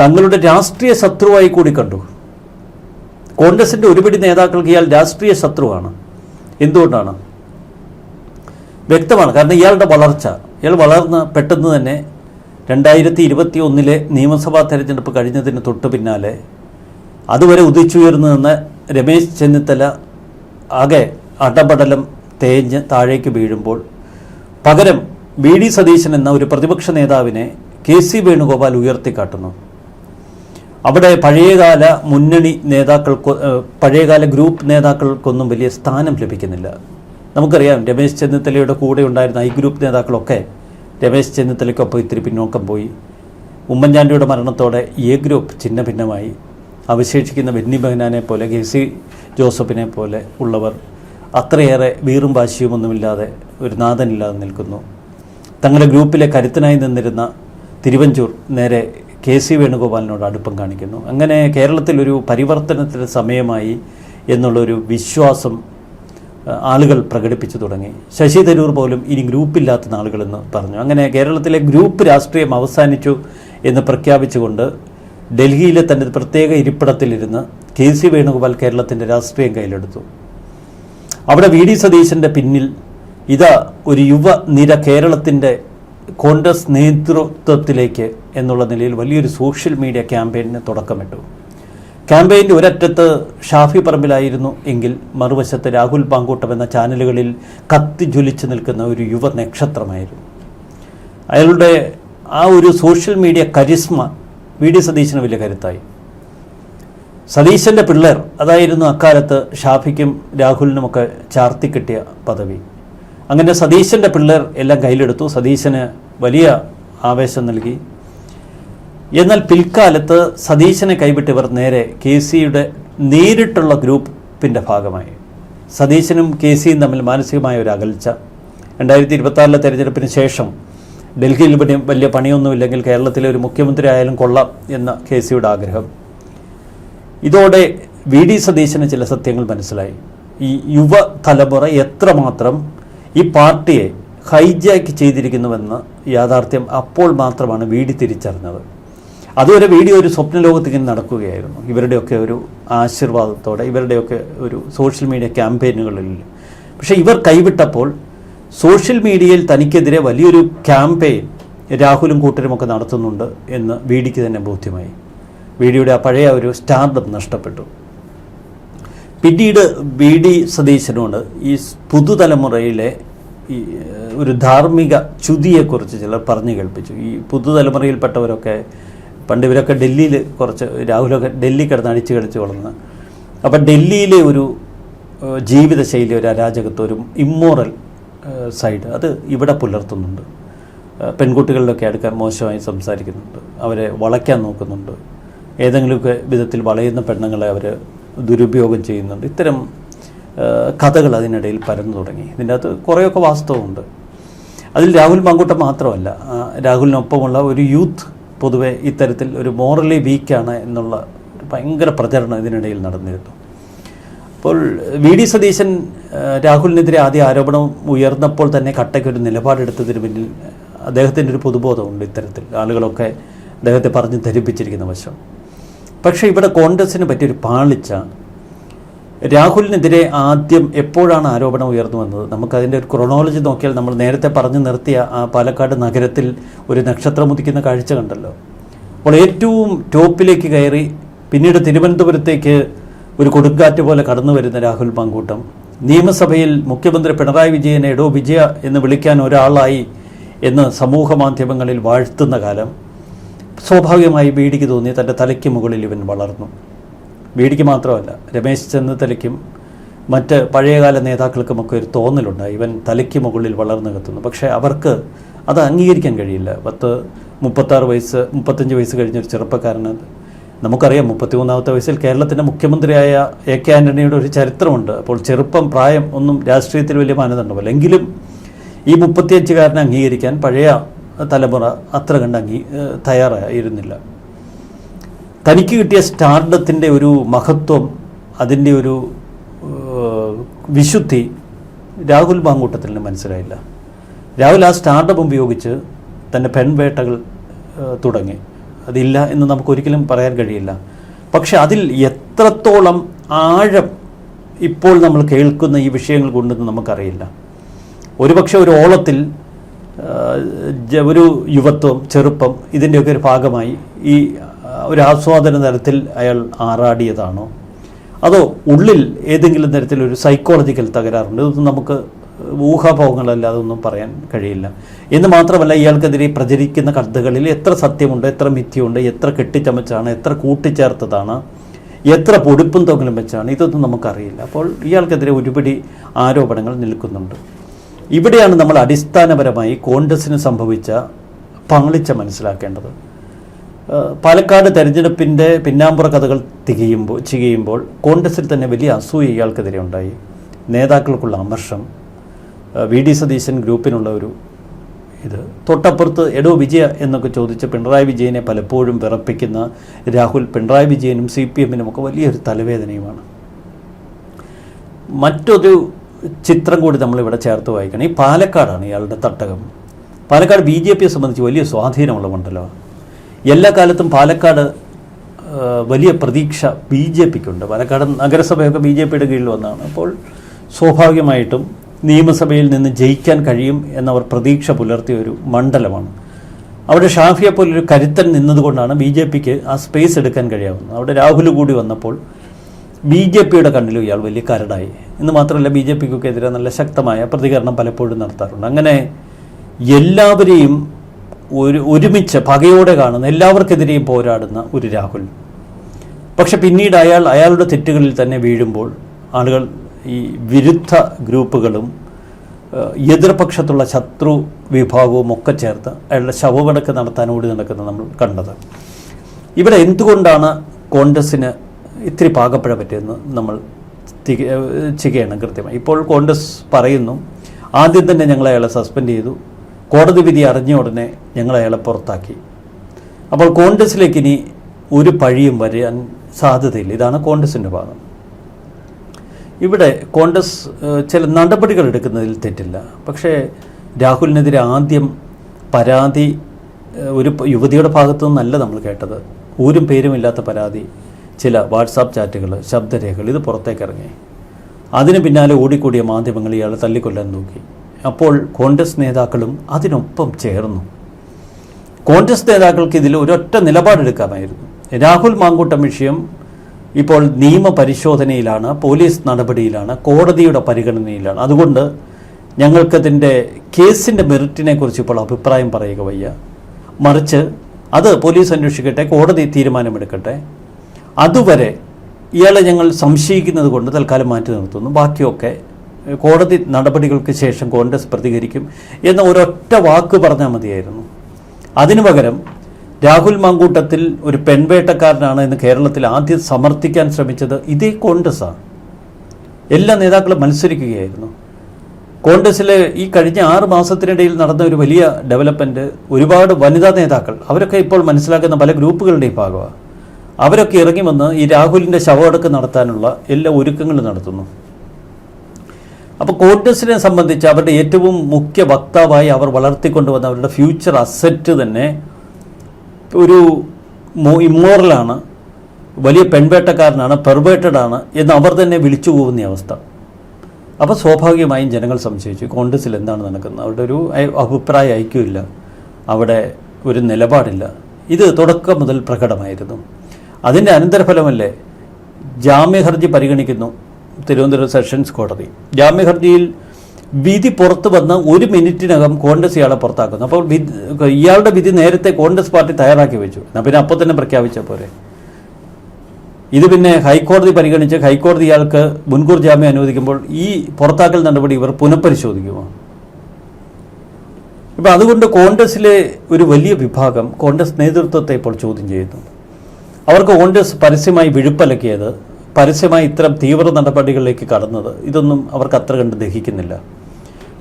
തങ്ങളുടെ രാഷ്ട്രീയ ശത്രുവായി കൂടി കണ്ടു. കോൺഗ്രസിന്റെ ഒരുപിടി നേതാക്കൾക്ക് ഇയാൾ രാഷ്ട്രീയ ശത്രുവാണ്. എന്തുകൊണ്ടാണ്? വ്യക്തമാണ്. കാരണം ഇയാളുടെ വളർച്ച ഇയാൾ വളർന്ന് പെട്ടെന്ന് തന്നെ രണ്ടായിരത്തി ഇരുപത്തി ഒന്നിലെ നിയമസഭാ തെരഞ്ഞെടുപ്പ് കഴിഞ്ഞതിന് തൊട്ട് പിന്നാലെ അതുവരെ ഉദിച്ചുയർന്നു നിന്ന രമേശ് ചെന്നിത്തല ആകെ അടപടലം തേഞ്ഞ് താഴേക്ക് വീഴുമ്പോൾ പകരം വി ഡി സതീശൻ എന്ന ഒരു പ്രതിപക്ഷ നേതാവിനെ കെ സി വേണുഗോപാൽ ഉയർത്തിക്കാട്ടുന്നു. അവിടെ പഴയകാല മുന്നണി നേതാക്കൾക്ക് പഴയകാല ഗ്രൂപ്പ് നേതാക്കൾക്കൊന്നും വലിയ സ്ഥാനം ലഭിക്കുന്നില്ല. നമുക്കറിയാം രമേശ് ചെന്നിത്തലയുടെ കൂടെ ഉണ്ടായിരുന്ന ഐ ഗ്രൂപ്പ് നേതാക്കളൊക്കെ രമേശ് ചെന്നിത്തലയ്ക്കൊപ്പം ഇത്തിരി പിന്നോക്കം പോയി. ഉമ്മൻചാണ്ടിയുടെ മരണത്തോടെ എ ഗ്രൂപ്പ് ചിഹ്ന ഭിന്നമായി അവശേഷിക്കുന്ന ബെന്നി ബഹനാനെ പോലെ കെ സി ജോസഫിനെ പോലെ ഉള്ളവർ അത്രയേറെ വീറും വാശിയുമൊന്നുമില്ലാതെ ഒരു നാഥനില്ലാതെ നിൽക്കുന്നു. തങ്ങളുടെ ഗ്രൂപ്പിലെ കരുത്തനായി നിന്നിരുന്ന തിരുവഞ്ചൂർ നേരെ കെ സി വേണുഗോപാലിനോട് അടുപ്പം കാണിക്കുന്നു. അങ്ങനെ കേരളത്തിലൊരു പരിവർത്തനത്തിന് സമയമായി എന്നുള്ളൊരു വിശ്വാസം ആളുകൾ പ്രകടിപ്പിച്ചു തുടങ്ങി. ശശി തരൂർ പോലും ഇനി ഗ്രൂപ്പില്ലാത്ത നാളുകളെന്ന് പറഞ്ഞു. അങ്ങനെ കേരളത്തിലെ ഗ്രൂപ്പ് രാഷ്ട്രീയം അവസാനിച്ചു എന്ന് പ്രഖ്യാപിച്ചുകൊണ്ട് ഡൽഹിയിലെ തന്റെ പ്രത്യേക ഇരിപ്പിടത്തിലിരുന്ന് കെ സി വേണുഗോപാൽ കേരളത്തിന്റെ രാഷ്ട്രീയം കയ്യിലെടുത്തു. അവിടെ വി ഡി സതീശന്റെ പിന്നിൽ ഇത് ഒരു യുവ നിര കേരളത്തിന്റെ കോൺഗ്രസ് നേതൃത്വത്തിലേക്ക് എന്നുള്ള നിലയിൽ വലിയൊരു സോഷ്യൽ മീഡിയ ക്യാമ്പയിന് തുടക്കമിട്ടു. ക്യാമ്പയിന്റെ ഒരറ്റത്ത് ഷാഫി പറമ്പിലായിരുന്നു എങ്കിൽ മറുവശത്ത് രാഹുൽ പാങ്കൂട്ടം എന്ന ചാനലുകളിൽ കത്തി ജ്വലിച്ചു നിൽക്കുന്ന ഒരു യുവ നക്ഷത്രമായിരുന്നു. അയാളുടെ ആ ഒരു social media charisma V D സതീശന് വലിയ കരുത്തായി. സതീശന്റെ പിള്ളേർ അതായിരുന്നു അക്കാലത്ത് ഷാഫിക്കും രാഹുലിനുമൊക്കെ ചാർത്തി കിട്ടിയ പദവി. അങ്ങനെ സതീശന്റെ പിള്ളേർ എല്ലാം കയ്യിലെടുത്തു. സതീശന് വലിയ ആവേശം നൽകി. എന്നാൽ പിൽക്കാലത്ത് സതീശനെ കൈവിട്ടിവർ നേരെ കെ സിയുടെ നേരിട്ടുള്ള ഗ്രൂപ്പിന്റെ ഭാഗമായി. സതീശനും കെ സിയും തമ്മിൽ മാനസികമായ ഒരു അകൽച്ച. രണ്ടായിരത്തി ഇരുപത്താറിലെ തെരഞ്ഞെടുപ്പിന് ശേഷം ഡൽഹിയിൽ പിന്നെ വലിയ പണിയൊന്നുമില്ലെങ്കിൽ കേരളത്തിലെ ഒരു മുഖ്യമന്ത്രി ആയാലും കൊള്ളാം എന്ന കെ സിയുടെ ആഗ്രഹം. ഇതോടെ വി ഡി സതീശന് ചില സത്യങ്ങൾ മനസ്സിലായി. ഈ യുവ തലമുറ എത്രമാത്രം ഈ പാർട്ടിയെ ഹൈജാക്ക് ചെയ്തിരിക്കുന്നുവെന്ന് യാഥാർത്ഥ്യം അപ്പോൾ മാത്രമാണ് വീടി തിരിച്ചറിഞ്ഞത്. അതുവരെ വീഡിയോ ഒരു സ്വപ്ന ലോകത്തേക്ക് നടക്കുകയായിരുന്നു. ഇവരുടെയൊക്കെ ഒരു ആശീർവാദത്തോടെ ഇവരുടെയൊക്കെ ഒരു സോഷ്യൽ മീഡിയ ക്യാമ്പയിനുകളിൽ. പക്ഷേ ഇവർ കൈവിട്ടപ്പോൾ സോഷ്യൽ മീഡിയയിൽ തനിക്കെതിരെ വലിയൊരു ക്യാമ്പയിൻ രാഹുലും കൂട്ടരും ഒക്കെ നടത്തുന്നുണ്ട് എന്ന് വീഡിക്ക് തന്നെ ബോധ്യമായി. വീഡിയുടെ ആ പഴയ ഒരു സ്റ്റാർഡം നഷ്ടപ്പെട്ടു. പിന്നീട് വി ഡി സതീശനോട് ഈ പുതുതലമുറയിലെ ഈ ഒരു ധാർമ്മിക ചുതിയെക്കുറിച്ച് ചിലർ പറഞ്ഞു കേൾപ്പിച്ചു. ഈ പുതുതലമുറയിൽപ്പെട്ടവരൊക്കെ പണ്ട് ഇവരൊക്കെ ഡൽഹിയിൽ കുറച്ച് രാഹുലൊക്കെ ഡൽഹി കിടന്ന് അടിച്ചു കളിച്ച് വളർന്ന്. അപ്പം ഡൽഹിയിലെ ഒരു ജീവിതശൈലി ഒരു അരാജകത്വം ഒരു ഇമ്മോറൽ സൈഡ് അത് ഇവിടെ പുലർത്തുന്നുണ്ട്. പെൺകുട്ടികളിലൊക്കെ അടുക്കാൻ മോശമായി സംസാരിക്കുന്നുണ്ട്. അവരെ വളയ്ക്കാൻ നോക്കുന്നുണ്ട്. ഏതെങ്കിലുമൊക്കെ വിധത്തിൽ വളയുന്ന പെണ്ണുങ്ങളെ അവർ ദുരുപയോഗം ചെയ്യുന്നുണ്ട്. ഇത്തരം കഥകൾ അതിനിടയിൽ പരന്നു തുടങ്ങി. ഇതിന്റെ അകത്ത് കുറേയൊക്കെ വാസ്തവമുണ്ട്. അതിൽ രാഹുൽ മങ്കുട്ട മാത്രമല്ല രാഹുലിനൊപ്പമുള്ള ഒരു യൂത്ത് പൊതുവെ ഇത്തരത്തിൽ ഒരു മോറലി വീക്കാണ് എന്നുള്ള ഭയങ്കര പ്രചരണം ഇതിനിടയിൽ നടന്നിരുന്നു അപ്പോൾ വി ഡി സതീശൻ രാഹുലിനെതിരെ ആദ്യ ആരോപണം ഉയർന്നപ്പോൾ തന്നെ കട്ടയ്ക്കൊരു നിലപാടെടുത്തതിന് പിന്നിൽ അദ്ദേഹത്തിന്റെ ഒരു പൊതുബോധമുണ്ട് ഇത്തരത്തിൽ. ആളുകളൊക്കെ അദ്ദേഹത്തെ പറഞ്ഞ് ധരിപ്പിച്ചിരിക്കുന്ന വശം. പക്ഷേ ഇവിടെ കോൺഗ്രസിന് പറ്റിയൊരു പാളിച്ച രാഹുലിനെതിരെ ആദ്യം എപ്പോഴാണ് ആരോപണം ഉയർന്നു വന്നത്? നമുക്കതിന്റെ ഒരു ക്രൊണോളജി നോക്കിയാൽ നമ്മൾ നേരത്തെ പറഞ്ഞു നിർത്തിയ ആ പാലക്കാട് നഗരത്തിൽ ഒരു നക്ഷത്രം ഉദിക്കുന്ന കാഴ്ച കണ്ടല്ലോ. അപ്പോൾ ഏറ്റവും ടോപ്പിലേക്ക് കയറി പിന്നീട് തിരുവനന്തപുരത്തേക്ക് ഒരു കൊടുങ്കാറ്റ് പോലെ കടന്നു വരുന്ന രാഹുൽ മാങ്കൂട്ടം നിയമസഭയിൽ മുഖ്യമന്ത്രി പിണറായി വിജയനെ എടോ വിജയ എന്ന് വിളിക്കാൻ ഒരാളായി എന്ന് സമൂഹ മാധ്യമങ്ങളിൽ വാഴ്ത്തുന്ന കാലം സ്വാഭാവികമായി ബീഡിക്ക് തോന്നി തന്റെ തലയ്ക്ക് മുകളിൽ ഇവൻ വളർന്നു. ബീഡിക്ക് മാത്രമല്ല രമേശ് ചെന്നിത്തലയ്ക്കും മറ്റ് പഴയകാല നേതാക്കൾക്കുമൊക്കെ ഒരു തോന്നലുണ്ട്. ഇവൻ തലയ്ക്ക് മുകളിൽ വളർന്നു കത്തുന്നു പക്ഷേ അവർക്ക് അത് അംഗീകരിക്കാൻ കഴിയില്ല. പത്ത് മുപ്പത്താറ് വയസ്സ് മുപ്പത്തഞ്ച് വയസ്സ് കഴിഞ്ഞൊരു ചെറുപ്പക്കാരന് നമുക്കറിയാം മുപ്പത്തിമൂന്നാമത്തെ വയസ്സിൽ കേരളത്തിന്റെ മുഖ്യമന്ത്രിയായ എ കെ ആന്റണിയുടെ ഒരു ചരിത്രമുണ്ട്. അപ്പോൾ ചെറുപ്പം പ്രായം ഒന്നും രാഷ്ട്രീയത്തിൽ വലിയ മാനദണ്ഡമല്ല എങ്കിലും ഈ മുപ്പത്തിയഞ്ചുകാരനെ അംഗീകരിക്കാൻ പഴയ തലമുറ അത്ര കണ്ട് അംഗീ തയ്യാറായിരുന്നില്ല. തനിക്ക് കിട്ടിയ സ്റ്റാർഡത്തിന്റെ ഒരു മഹത്വം അതിന്റെ ഒരു വിശുദ്ധി രാഹുൽ മാങ്കൂട്ടത്തിന് മനസ്സിലായില്ല. രാഹുൽ ആ സ്റ്റാർഡപ്പ് ഉപയോഗിച്ച് തന്റെ പെൺവേട്ടകൾ തുടങ്ങി. അതില്ല എന്ന് നമുക്കൊരിക്കലും പറയാൻ കഴിയില്ല. പക്ഷെ അതിൽ എത്രത്തോളം ആഴം ഇപ്പോൾ നമ്മൾ കേൾക്കുന്ന ഈ വിഷയങ്ങൾ കൊണ്ടെന്ന് നമുക്കറിയില്ല. ഒരുപക്ഷെ ഒരു ഓളത്തിൽ ഒരു യുവത്വം ചെറുപ്പം ഇതിന്റെയൊക്കെ ഒരു ഭാഗമായി ഈ ഒരു ആസ്വാദന തരത്തിൽ അയാൾ ആറാടിയതാണോ? അതോ ഉള്ളിൽ ഏതെങ്കിലും തരത്തിലൊരു സൈക്കോളജിക്കൽ തകരാറുണ്ട്? ഇതൊന്നും നമുക്ക് ഊഹാഭോഗങ്ങളല്ലാതെ ഒന്നും പറയാൻ കഴിയില്ല. എന്ന് മാത്രമല്ല ഇയാൾക്കെതിരെ പ്രചരിക്കുന്ന കഥകളിൽ എത്ര സത്യമുണ്ട് എത്ര മിഥ്യയുണ്ട് എത്ര കെട്ടിച്ചമച്ചാണ് എത്ര കൂട്ടിച്ചേർത്തതാണ് എത്ര പൊടിപ്പും തൊങ്ങലും വെച്ചാണ് ഇതൊന്നും നമുക്കറിയില്ല. അപ്പോൾ ഇയാൾക്കെതിരെ ഒരുപിടി ആരോപണങ്ങൾ നിൽക്കുന്നുണ്ട്. ഇവിടെയാണ് നമ്മൾ അടിസ്ഥാനപരമായി കോൺഗ്രസിന് സംഭവിച്ച പങ്കളിച്ച മനസ്സിലാക്കേണ്ടത്. പാലക്കാട് തെരഞ്ഞെടുപ്പിന്റെ പിന്നാമ്പുറ കഥകൾ തികയുമ്പോൾ ചെയ്യുമ്പോൾ കോൺഗ്രസിൽ തന്നെ വലിയ അസൂയ ഇയാൾക്കെതിരെ ഉണ്ടായി. നേതാക്കൾക്കുള്ള അമർഷം വി ഡി സതീശൻ ഗ്രൂപ്പിനുള്ള ഒരു ഇത്. തൊട്ടപ്പുറത്ത് എടോ വിജയ എന്നൊക്കെ ചോദിച്ച് പിണറായി വിജയനെ പലപ്പോഴും വിറപ്പിക്കുന്ന രാഹുൽ പിണറായി വിജയനും സി പി എമ്മിനും ഒക്കെ വലിയൊരു തലവേദനയുമാണ്. മറ്റൊരു ചിത്രം കൂടി നമ്മളിവിടെ ചേർത്ത് വായിക്കണം. ഈ പാലക്കാടാണ് ഇയാളുടെ തട്ടകം. പാലക്കാട് ബി ജെ പിയെ സംബന്ധിച്ച് വലിയ സ്വാധീനമുള്ള മണ്ഡലമാണ് എല്ലാ കാലത്തും പാലക്കാട് വലിയ പ്രതീക്ഷ ബി ജെ പിക്കുണ്ട്. പാലക്കാട് നഗരസഭയൊക്കെ ബി ജെ പിയുടെ കീഴിൽ വന്നതാണ്. അപ്പോൾ സ്വാഭാവികമായിട്ടും നിയമസഭയിൽ നിന്ന് ജയിക്കാൻ കഴിയും എന്നവർ പ്രതീക്ഷ പുലർത്തിയ ഒരു മണ്ഡലമാണ്. അവിടെ ഷാഫിയെ പോലൊരു കരുത്തൻ നിന്നതുകൊണ്ടാണ് ബി ജെ പിക്ക് ആ സ്പേസ് എടുക്കാൻ കഴിയാവുന്നത്. അവിടെ രാഹുൽ കൂടി വന്നപ്പോൾ ബി ജെ പിയുടെ കണ്ണിലും ഇയാൾ വലിയ കരടായി. എന്ന് മാത്രമല്ല ബി ജെ പിക്കൊക്കെ എതിരെ നല്ല ശക്തമായ പ്രതികരണം പലപ്പോഴും നടത്താറുണ്ട്. അങ്ങനെ എല്ലാവരെയും ഒരു ഒരുമിച്ച് പകയോടെ കാണുന്ന എല്ലാവർക്കെതിരെയും പോരാടുന്ന ഒരു രാഹുൽ. പക്ഷെ പിന്നീട് അയാൾ അയാളുടെ തെറ്റുകളിൽ തന്നെ വീഴുമ്പോൾ ആളുകൾ ഈ വിരുദ്ധ ഗ്രൂപ്പുകളും എതിർപക്ഷത്തുള്ള ശത്രു വിഭാഗവും ഒക്കെ ചേർത്ത് അയാളുടെ ശവമടക്ക് നടത്താൻ ഓടി നടക്കുന്നത് നമ്മൾ കണ്ടത്. ഇവിടെ എന്തുകൊണ്ടാണ് കോൺഗ്രസ്സിന് ഇത്തിരി പാകപ്പഴ പറ്റിയെന്ന് നമ്മൾ ചെയ്യുകയാണ് കൃത്യമായി. ഇപ്പോൾ കോൺഗ്രസ് പറയുന്നു ആദ്യം തന്നെ ഞങ്ങൾ അയാളെ സസ്പെൻഡ് ചെയ്തു. കോടതി വിധി അറിഞ്ഞ ഉടനെ ഞങ്ങൾ അയാളെ പുറത്താക്കി. അപ്പോൾ കോൺഗ്രസ്സിലേക്ക് ഇനി ഒരു പഴിയും വരാൻ സാധ്യതയില്ല. ഇതാണ് കോൺഗ്രസിന്റെ ഭാഗം. ഇവിടെ കോൺഗ്രസ് ചില നടപടികൾ എടുക്കുന്നതിൽ തെറ്റില്ല. പക്ഷേ രാഹുലിനെതിരെ ആദ്യം പരാതി ഒരു യുവതിയുടെ ഭാഗത്തു നിന്നല്ല നമ്മൾ കേട്ടത്. ഊരും പേരുമില്ലാത്ത പരാതി ചില വാട്സാപ്പ് ചാറ്റുകൾ ശബ്ദരേഖകൾ ഇത് പുറത്തേക്ക് ഇറങ്ങി. അതിന് പിന്നാലെ ഓടിക്കൂടിയ മാധ്യമങ്ങൾ ഇയാളെ തല്ലിക്കൊല്ലാൻ നോക്കി. അപ്പോൾ കോൺഗ്രസ് നേതാക്കളും അതിനൊപ്പം ചേർന്നു. കോൺഗ്രസ് നേതാക്കൾക്ക് ഇതിൽ ഒരൊറ്റ നിലപാടെടുക്കാമായിരുന്നു. രാഹുൽ മാങ്കൂട്ടം വിഷയം ഇപ്പോൾ നിയമപരിശോധനയിലാണ് പോലീസ് നടപടിയിലാണ് കോടതിയുടെ പരിഗണനയിലാണ്. അതുകൊണ്ട് ഞങ്ങൾക്കതിന്റെ കേസിന്റെ മെറിറ്റിനെ കുറിച്ച് ഇപ്പോൾ അഭിപ്രായം പറയുക വയ്യ. മറിച്ച് അത് പോലീസ് അന്വേഷിക്കട്ടെ കോടതി തീരുമാനമെടുക്കട്ടെ. അതുവരെ ഇയാളെ ഞങ്ങൾ സംശയിക്കുന്നത് കൊണ്ട് തൽക്കാലം മാറ്റി നിർത്തുന്നു. ബാക്കിയൊക്കെ കോടതി നടപടികൾക്ക് ശേഷം കോൺഗ്രസ് പ്രതികരിക്കും എന്ന ഒരൊറ്റ വാക്ക് പറഞ്ഞാൽ മതിയായിരുന്നു. അതിനു പകരം രാഹുൽ മാങ്കൂട്ടത്തിൽ ഒരു പെൺവേട്ടക്കാരനാണ് എന്ന് കേരളത്തിൽ ആദ്യം സമർത്ഥിക്കാൻ ശ്രമിച്ചത് ഇതേ കോൺഗ്രസ്സാണ്. എല്ലാ നേതാക്കളും മത്സരിക്കുകയായിരുന്നു. കോൺഗ്രസ്സിലെ ഈ കഴിഞ്ഞ ആറ് മാസത്തിനിടയിൽ നടന്ന ഒരു വലിയ ഡെവലപ്മെന്റ് ഒരുപാട് വനിതാ നേതാക്കൾ അവരൊക്കെ ഇപ്പോൾ മനസ്സിലാക്കുന്ന പല ഗ്രൂപ്പുകളുടെയും ഭാഗമാണ്. അവരൊക്കെ ഇറങ്ങി വന്ന് ഈ രാഹുലിന്റെ ശവമടക്കം നടത്താനുള്ള എല്ലാ ഒരുക്കങ്ങളും നടത്തുന്നു. അപ്പോൾ കോട്ടസിനെ സംബന്ധിച്ച് അവരുടെ ഏറ്റവും മുഖ്യ വക്താവായി അവർ വളർത്തിക്കൊണ്ടുവന്ന അവരുടെ ഫ്യൂച്ചർ അസറ്റ് തന്നെ ഒരു ഇമ്മോറലാണ് വലിയ പെൺവേട്ടക്കാരനാണ് പെർവേട്ടഡ് ആണ് എന്ന് അവർ തന്നെ വിളിച്ചു പോകുന്ന അവസ്ഥ. അപ്പോൾ സ്വാഭാവികമായും ജനങ്ങൾ സംശയിച്ചു കോൺഗ്രസ്സിൽ എന്താണ് നടക്കുന്നത്? അവരുടെ ഒരു അഭിപ്രായ ഐക്യമില്ല അവിടെ ഒരു നിലപാടില്ല. ഇത് തുടക്കം മുതൽ പ്രകടമായിരുന്നു. അതിന്റെ അനന്തരഫലമല്ലേ? ജാമ്യ ഹർജി പരിഗണിക്കുന്നു. തിരുവനന്തപുരം സെഷൻസ് കോടതി. ജാമ്യ ഹർജിയിൽ വിധി പുറത്തു വന്ന് ഒരു മിനിറ്റിനകം കോൺഗ്രസ് ഇയാളെ പുറത്താക്കുന്നു. അപ്പോൾ ഇയാളുടെ വിധി നേരത്തെ കോൺഗ്രസ് പാർട്ടി തയ്യാറാക്കി വെച്ചു. എന്നാൽ പിന്നെ അപ്പോൾ തന്നെ പ്രഖ്യാപിച്ച പോരെ. ഇത് പിന്നെ ഹൈക്കോടതി പരിഗണിച്ച് ഹൈക്കോടതി ഇയാൾക്ക് മുൻകൂർ ജാമ്യം അനുവദിക്കുമ്പോൾ ഈ പുറത്താക്കൽ നടപടി ഇവർ പുനഃപരിശോധിക്കുമോ? ഇപ്പം അതുകൊണ്ട് കോൺഗ്രസിലെ ഒരു വലിയ വിഭാഗം കോൺഗ്രസ് നേതൃത്വത്തെ ഇപ്പോൾ ചോദ്യം ചെയ്യുന്നു. അവർക്ക് കോൺഗ്രസ് പരസ്യമായി വിഴുപ്പലക്കിയത് പരസ്യമായി ഇത്തരം തീവ്ര നടപടികളിലേക്ക് കടന്നത്. ഇതൊന്നും അവർക്ക് അത്ര കണ്ട് ദഹിക്കുന്നില്ല.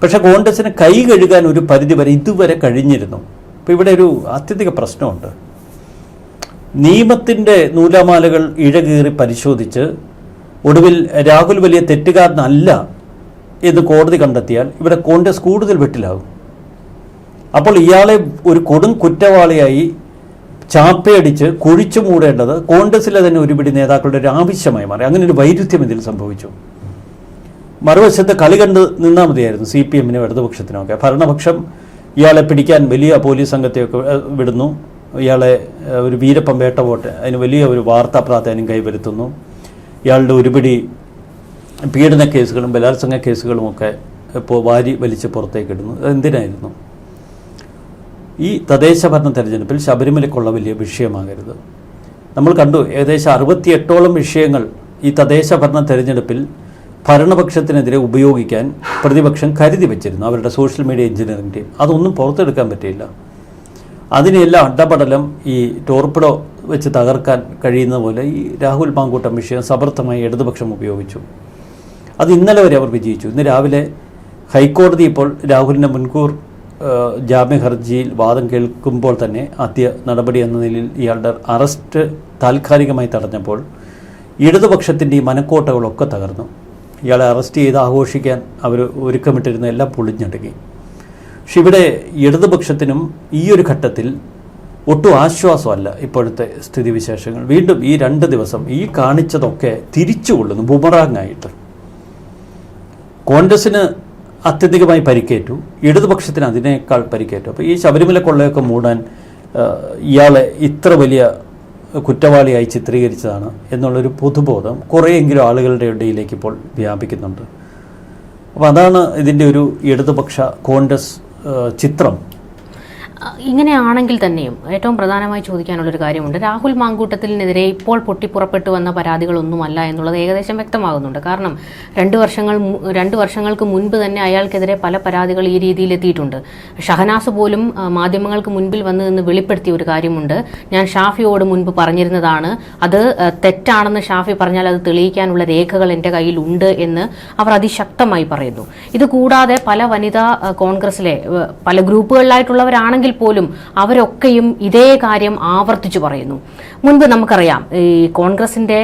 പക്ഷേ കോൺഗ്രസിന് കൈ കഴുകാൻ ഒരു പരിധി വരെ ഇതുവരെ കഴിഞ്ഞിരുന്നു. അപ്പോൾ ഇവിടെ ഒരു അത്യധിക പ്രശ്നമുണ്ട്. നിയമത്തിന്റെ നൂലാമാലകൾ ഇഴകീറി പരിശോധിച്ച് ഒടുവിൽ രാഹുൽ വലിയ തെറ്റുകാരനല്ല എന്ന് കോടതി കണ്ടെത്തിയാൽ ഇവിടെ കോൺഗ്രസ് കൂടുതൽ വെട്ടിലാകും. അപ്പോൾ ഇയാളെ ഒരു കൊടും കുറ്റവാളിയായി ചാപ്പയടിച്ച് കുഴിച്ചു മൂടേണ്ടത് കോൺഗ്രസിലെ തന്നെ ഒരുപിടി നേതാക്കളുടെ ഒരു ആവശ്യമായി മാറി. അങ്ങനെ ഒരു വൈരുദ്ധ്യം ഇതിൽ സംഭവിച്ചു. മറുവശത്ത് കളി കണ്ട് നിന്നാൽ മതിയായിരുന്നു സി പി എമ്മിനും ഇടതുപക്ഷത്തിനുമൊക്കെ. ഭരണപക്ഷം ഇയാളെ പിടിക്കാൻ വലിയ പോലീസ് സംഘത്തെയൊക്കെ വിടുന്നു. ഇയാളെ ഒരു വീരപ്പം വേട്ട വോട്ട് അതിന് വലിയ ഒരു വാർത്താ പ്രാധാന്യം കൈവരുത്തുന്നു. ഇയാളുടെ ഒരുപിടി പീഡന കേസുകളും ബലാത്സംഗ കേസുകളുമൊക്കെ ഇപ്പോൾ വാരി വലിച്ച് പുറത്തേക്കിടുന്നു എന്തിനായിരുന്നു ഈ തദ്ദേശ ഭരണ തെരഞ്ഞെടുപ്പിൽ ശബരിമലയ്ക്കുള്ള വലിയ വിഷയമാകരുത്. നമ്മൾ കണ്ടു ഏകദേശം അറുപത്തിയെട്ടോളം വിഷയങ്ങൾ ഈ തദ്ദേശ ഭരണ തെരഞ്ഞെടുപ്പിൽ ഭരണപക്ഷത്തിനെതിരെ ഉപയോഗിക്കാൻ പ്രതിപക്ഷം കരുതി വെച്ചിരുന്നു. അവരുടെ സോഷ്യൽ മീഡിയ എഞ്ചിനീയറിംഗ് ടീം. അതൊന്നും പുറത്തെടുക്കാൻ പറ്റിയില്ല. അതിനെല്ലാം അഡപടലം ഈ ടോർപ്പിഡോ വെച്ച് തകർക്കാൻ കഴിയുന്ന പോലെ ഈ രാഹുൽ മാങ്കൂട്ടം വിഷയം സമർത്ഥമായി ഇടതുപക്ഷം ഉപയോഗിച്ചു. അത് ഇന്നലെ വരെ അവർ വിജയിച്ചു. ഇന്ന് രാവിലെ ഹൈക്കോടതി ഇപ്പോൾ രാഹുലിന്റെ മുൻകൂർ ജാമ്യ ഹർജിയിൽ വാദം കേൾക്കുമ്പോൾ തന്നെ ആദ്യ നടപടി എന്ന നിലയിൽ ഇയാളുടെ അറസ്റ്റ് താൽക്കാലികമായി തടഞ്ഞപ്പോൾ ഇടതുപക്ഷത്തിന്റെ ഈ മനക്കോട്ടകളൊക്കെ തകർന്നു. ഇയാളെ അറസ്റ്റ് ചെയ്ത് ആഘോഷിക്കാൻ അവർ ഒരുക്കമിട്ടിരുന്ന എല്ലാം പൊളിഞ്ഞടങ്ങി പക്ഷെ ഇവിടെ ഇടതുപക്ഷത്തിനും ഈ ഒരു ഘട്ടത്തിൽ ഒട്ടും ആശ്വാസമല്ല ഇപ്പോഴത്തെ സ്ഥിതിവിശേഷങ്ങൾ. വീണ്ടും ഈ രണ്ട് ദിവസം ഈ കാണിച്ചതൊക്കെ തിരിച്ചു തിരിച്ചുകൊള്ളുന്നു ബുമറാങ്ങായിട്ട്. കോൺഗ്രസിന് അത്യധികമായി പരിക്കേറ്റു. ഇടതുപക്ഷത്തിന് അതിനേക്കാൾ പരിക്കേറ്റു. അപ്പോൾ ഈ ശബരിമല കൊള്ളയൊക്കെ മൂടാൻ ഇയാളെ ഇത്ര വലിയ കുറ്റവാളിയായി ചിത്രീകരിച്ചതാണ് എന്നുള്ളൊരു പൊതുബോധം കുറേയെങ്കിലും ആളുകളുടെ ഇടയിലേക്ക് ഇപ്പോൾ വ്യാപിക്കുന്നുണ്ട്. അപ്പോൾ അതാണ് ഇതിന്റെ ഒരു ഇടതുപക്ഷ കോൺഗ്രസ് ചിത്രം. ഇങ്ങനെയാണെങ്കിൽ തന്നെയും ഏറ്റവും പ്രധാനമായി ചോദിക്കാനുള്ളൊരു കാര്യമുണ്ട്. രാഹുൽ മാങ്കൂട്ടത്തിനെതിരെ ഇപ്പോൾ പൊട്ടിപ്പുറപ്പെട്ടു വന്ന പരാതികളൊന്നുമല്ല എന്നുള്ളത് ഏകദേശം വ്യക്തമാകുന്നുണ്ട്. കാരണം രണ്ട് വർഷങ്ങൾ രണ്ട് വർഷങ്ങൾക്ക് മുൻപ് തന്നെ അയാൾക്കെതിരെ പല പരാതികൾ ഈ രീതിയിൽ എത്തിയിട്ടുണ്ട്. ഷഹനാസ് പോലും മാധ്യമങ്ങൾക്ക് മുൻപിൽ വന്ന് നിന്ന് വെളിപ്പെടുത്തിയ ഒരു കാര്യമുണ്ട്. ഞാൻ ഷാഫിയോട് മുൻപ് പറഞ്ഞിരുന്നതാണ് അത് തെറ്റാണെന്ന് ഷാഫി പറഞ്ഞാൽ അത് തെളിയിക്കാനുള്ള രേഖകൾ എന്റെ കയ്യിലുണ്ട് എന്ന് അവർ അതിശക്തമായി പറയുന്നു. ഇത് കൂടാതെ പല വനിതാ കോൺഗ്രസിലെ പല ഗ്രൂപ്പുകളിലായിട്ടുള്ളവരാണെങ്കിൽ പോലും അവരൊക്കെയും ഇതേ കാര്യം ആവർത്തിച്ചു പറയുന്നു. മുൻപ് നമുക്കറിയാം ഈ കോൺഗ്രസിന്റെ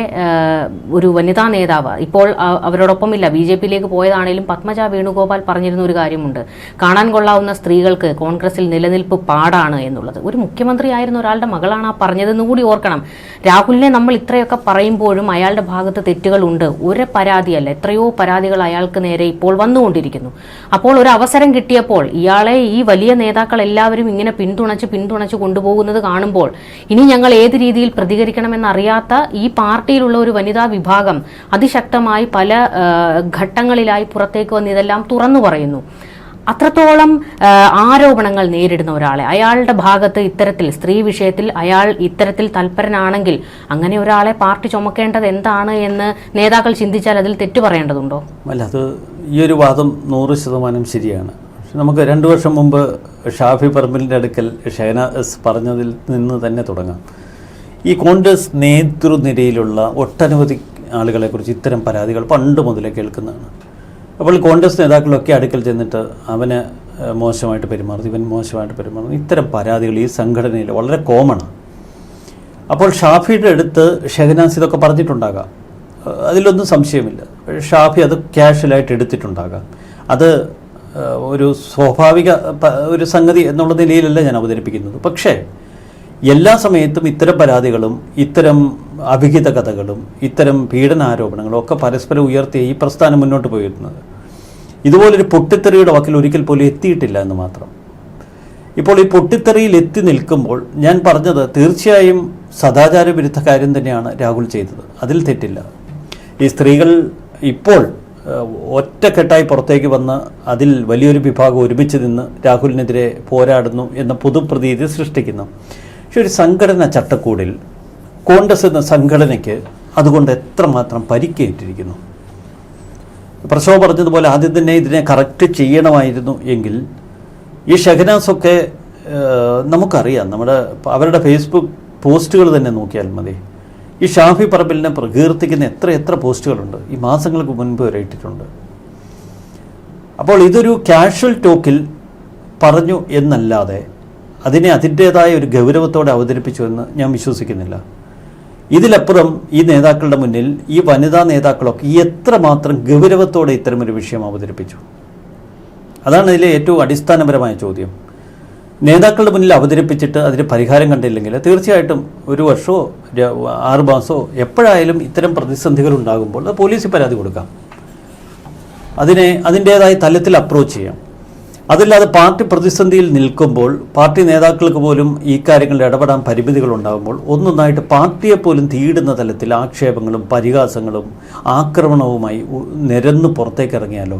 ഒരു വനിതാ നേതാവ് ഇപ്പോൾ അവരോടൊപ്പമില്ല. ബി ജെ പിയിലേക്ക് പോയതാണേലും പത്മജ വേണുഗോപാൽ പറഞ്ഞിരുന്ന ഒരു കാര്യമുണ്ട്. കാണാൻ കൊള്ളാവുന്ന സ്ത്രീകൾക്ക് കോൺഗ്രസിൽ നിലനിൽപ്പ് പാടാണ് എന്നുള്ളത്. ഒരു മുഖ്യമന്ത്രി മുഖ്യമന്ത്രിയായിരുന്ന ഒരാളുടെ മകളാണ് ആ പറഞ്ഞതെന്ന് കൂടി ഓർക്കണം. രാഹുലിനെ നമ്മൾ ഇത്രയൊക്കെ പറയുമ്പോഴും അയാളുടെ ഭാഗത്ത് തെറ്റുകളുണ്ട്. ഒരു പരാതിയല്ല. എത്രയോ പരാതികൾ അയാൾക്ക് നേരെ ഇപ്പോൾ വന്നുകൊണ്ടിരിക്കുന്നു. അപ്പോൾ ഒരു അവസരം കിട്ടിയപ്പോൾ ഇയാളെ ഈ വലിയ നേതാക്കൾ എല്ലാവരും ഇങ്ങനെ പിന്തുണച്ച് പിന്തുണച്ച് കൊണ്ടുപോകുന്നത് കാണുമ്പോൾ ഇനി ഞങ്ങൾ ഏത് രീതിയിൽ പ്രതികരിക്കണമെന്നറിയാത്ത ഈ പാർട്ടിയിലുള്ള ഒരു വനിതാ വിഭാഗം അതിശക്തമായി പല ഘട്ടങ്ങളിലായി പുറത്തേക്ക് വന്ന് ഇതെല്ലാം തുറന്നു പറയുന്നു. അത്രത്തോളം ആരോപണങ്ങൾ നേരിടുന്ന ഒരാളെ. അയാളുടെ ഭാഗത്ത് ഇത്തരത്തിൽ സ്ത്രീ വിഷയത്തിൽ അയാൾ ഇത്തരത്തിൽ തൽപരനാണെങ്കിൽ അങ്ങനെ ഒരാളെ പാർട്ടി ചുമക്കേണ്ടത് എന്താണ് എന്ന് നേതാക്കൾ ചിന്തിച്ചാൽ അതിൽ തെറ്റു പറയേണ്ടതുണ്ടോ? അല്ല അത് ഈ ഒരു വാദം നൂറ് ശതമാനം ശരിയാണ്. നമുക്ക് രണ്ടു വർഷം മുമ്പ് ഷാഫി പറമ്പിലിന്റെ അടുക്കൽ ഷൈനാസ് പറഞ്ഞതിൽ നിന്ന് തന്നെ തുടങ്ങാം. ഈ കോൺഗ്രസ് നേതൃനിരയിലുള്ള ഒട്ടനവധി ആളുകളെക്കുറിച്ച് ഇത്തരം പരാതികൾ പണ്ട് മുതലേ കേൾക്കുന്നതാണ്. അപ്പോൾ കോൺഗ്രസ് നേതാക്കളൊക്കെ അടുക്കൽ ചെന്നിട്ട് അവന് മോശമായിട്ട് പെരുമാറുന്നു ഇവൻ മോശമായിട്ട് പെരുമാറുന്നു. ഇത്തരം പരാതികൾ ഈ സംഘടനയിൽ വളരെ കോമണാണ് അപ്പോൾ ഷാഫിയുടെ അടുത്ത് ഷെഹനാസ് ഇതൊക്കെ പറഞ്ഞിട്ടുണ്ടാകാം. അതിലൊന്നും സംശയമില്ല. ഷാഫി അത് ക്യാഷ്വലായിട്ട് എടുത്തിട്ടുണ്ടാകാം. അത് ഒരു സ്വാഭാവിക ഒരു സംഗതി എന്നുള്ള നിലയിലല്ല ഞാൻ അവതരിപ്പിക്കുന്നത്. പക്ഷേ എല്ലാ സമയത്തും ഇത്തരം പരാതികളും ഇത്തരം അഭിഹിത കഥകളും ഇത്തരം പീഡനാരോപണങ്ങളും ഒക്കെ പരസ്പരം ഉയർത്തി ഈ പ്രസ്ഥാനം മുന്നോട്ട് പോയിരുന്നത്. ഇതുപോലൊരു പൊട്ടിത്തെറിയുടെ വക്കിൽ ഒരിക്കൽ പോലും എത്തിയിട്ടില്ല എന്ന് മാത്രം. ഇപ്പോൾ ഈ പൊട്ടിത്തെറിയിൽ എത്തി നിൽക്കുമ്പോൾ ഞാൻ പറഞ്ഞത് തീർച്ചയായും സദാചാര വിരുദ്ധ കാര്യം തന്നെയാണ് രാഹുൽ ചെയ്തത്. അതിൽ തെറ്റില്ല. ഈ സ്ത്രീകൾ ഇപ്പോൾ ഒറ്റക്കെട്ടായി പുറത്തേക്ക് വന്ന് അതിൽ വലിയൊരു വിഭാഗം ഒരുമിച്ച് നിന്ന് രാഹുലിനെതിരെ പോരാടുന്നു എന്ന പൊതുപ്രതീതി സൃഷ്ടിക്കുന്നു. പക്ഷെ ഒരു സംഘടന ചട്ടക്കൂടിൽ കോൺഗ്രസ് എന്ന സംഘടനയ്ക്ക് അതുകൊണ്ട് എത്രമാത്രം പരിക്കേറ്റിരിക്കുന്നു? പ്രശോ പറഞ്ഞതുപോലെ ആദ്യം തന്നെ ഇതിനെ കറക്റ്റ് ചെയ്യണമായിരുന്നു എങ്കിൽ ഈ ഷഹനാസൊക്കെ നമുക്കറിയാം. നമ്മുടെ അവരുടെ ഫേസ്ബുക്ക് പോസ്റ്റുകൾ തന്നെ നോക്കിയാൽ മതി. ഈ ഷാഫി പറമ്പിലിനെ പ്രകീർത്തിക്കുന്ന എത്ര എത്ര പോസ്റ്റുകളുണ്ട്? ഈ മാസങ്ങൾക്ക് മുൻപ് വരെ ഇട്ടിട്ടുണ്ട്. അപ്പോൾ ഇതൊരു കാഷ്വൽ ടോക്കിൽ പറഞ്ഞു എന്നല്ലാതെ അതിനെ അതിന്റേതായ ഒരു ഗൗരവത്തോടെ അവതരിപ്പിച്ചു എന്ന് ഞാൻ വിശ്വസിക്കുന്നില്ല. ഇതിലപ്പുറം ഈ നേതാക്കളുടെ മുന്നിൽ ഈ വനിതാ നേതാക്കളൊക്കെ എത്രമാത്രം ഗൗരവത്തോടെ ഇത്തരമൊരു വിഷയം അവതരിപ്പിച്ചു. അതാണ് ഇതിലെ ഏറ്റവും അടിസ്ഥാനപരമായ ചോദ്യം. നേതാക്കളുടെ മുന്നിൽ അവതരിപ്പിച്ചിട്ട് അതിന് പരിഹാരം കണ്ടില്ലെങ്കിൽ തീർച്ചയായിട്ടും ഒരു വർഷമോ ആറു മാസമോ എപ്പോഴായാലും ഇത്തരം പ്രതിസന്ധികൾ ഉണ്ടാകുമ്പോൾ അത് പോലീസിൽ പരാതി കൊടുക്കാം. അതിനെ അതിന്റേതായ തലത്തിൽ അപ്രോച്ച് ചെയ്യാം. അതല്ലാതെ പാർട്ടി പ്രതിസന്ധിയിൽ നിൽക്കുമ്പോൾ പാർട്ടി നേതാക്കൾക്ക് പോലും ഈ കാര്യങ്ങളിൽ ഇടപെടാൻ പരിമിതികൾ ഉണ്ടാകുമ്പോൾ ഒന്നൊന്നായിട്ട് പാർട്ടിയെ പോലും തീടുന്ന തലത്തിൽ ആക്ഷേപങ്ങളും പരിഹാസങ്ങളും ആക്രമണവുമായി നിരന്ന് പുറത്തേക്ക് ഇറങ്ങിയാലോ?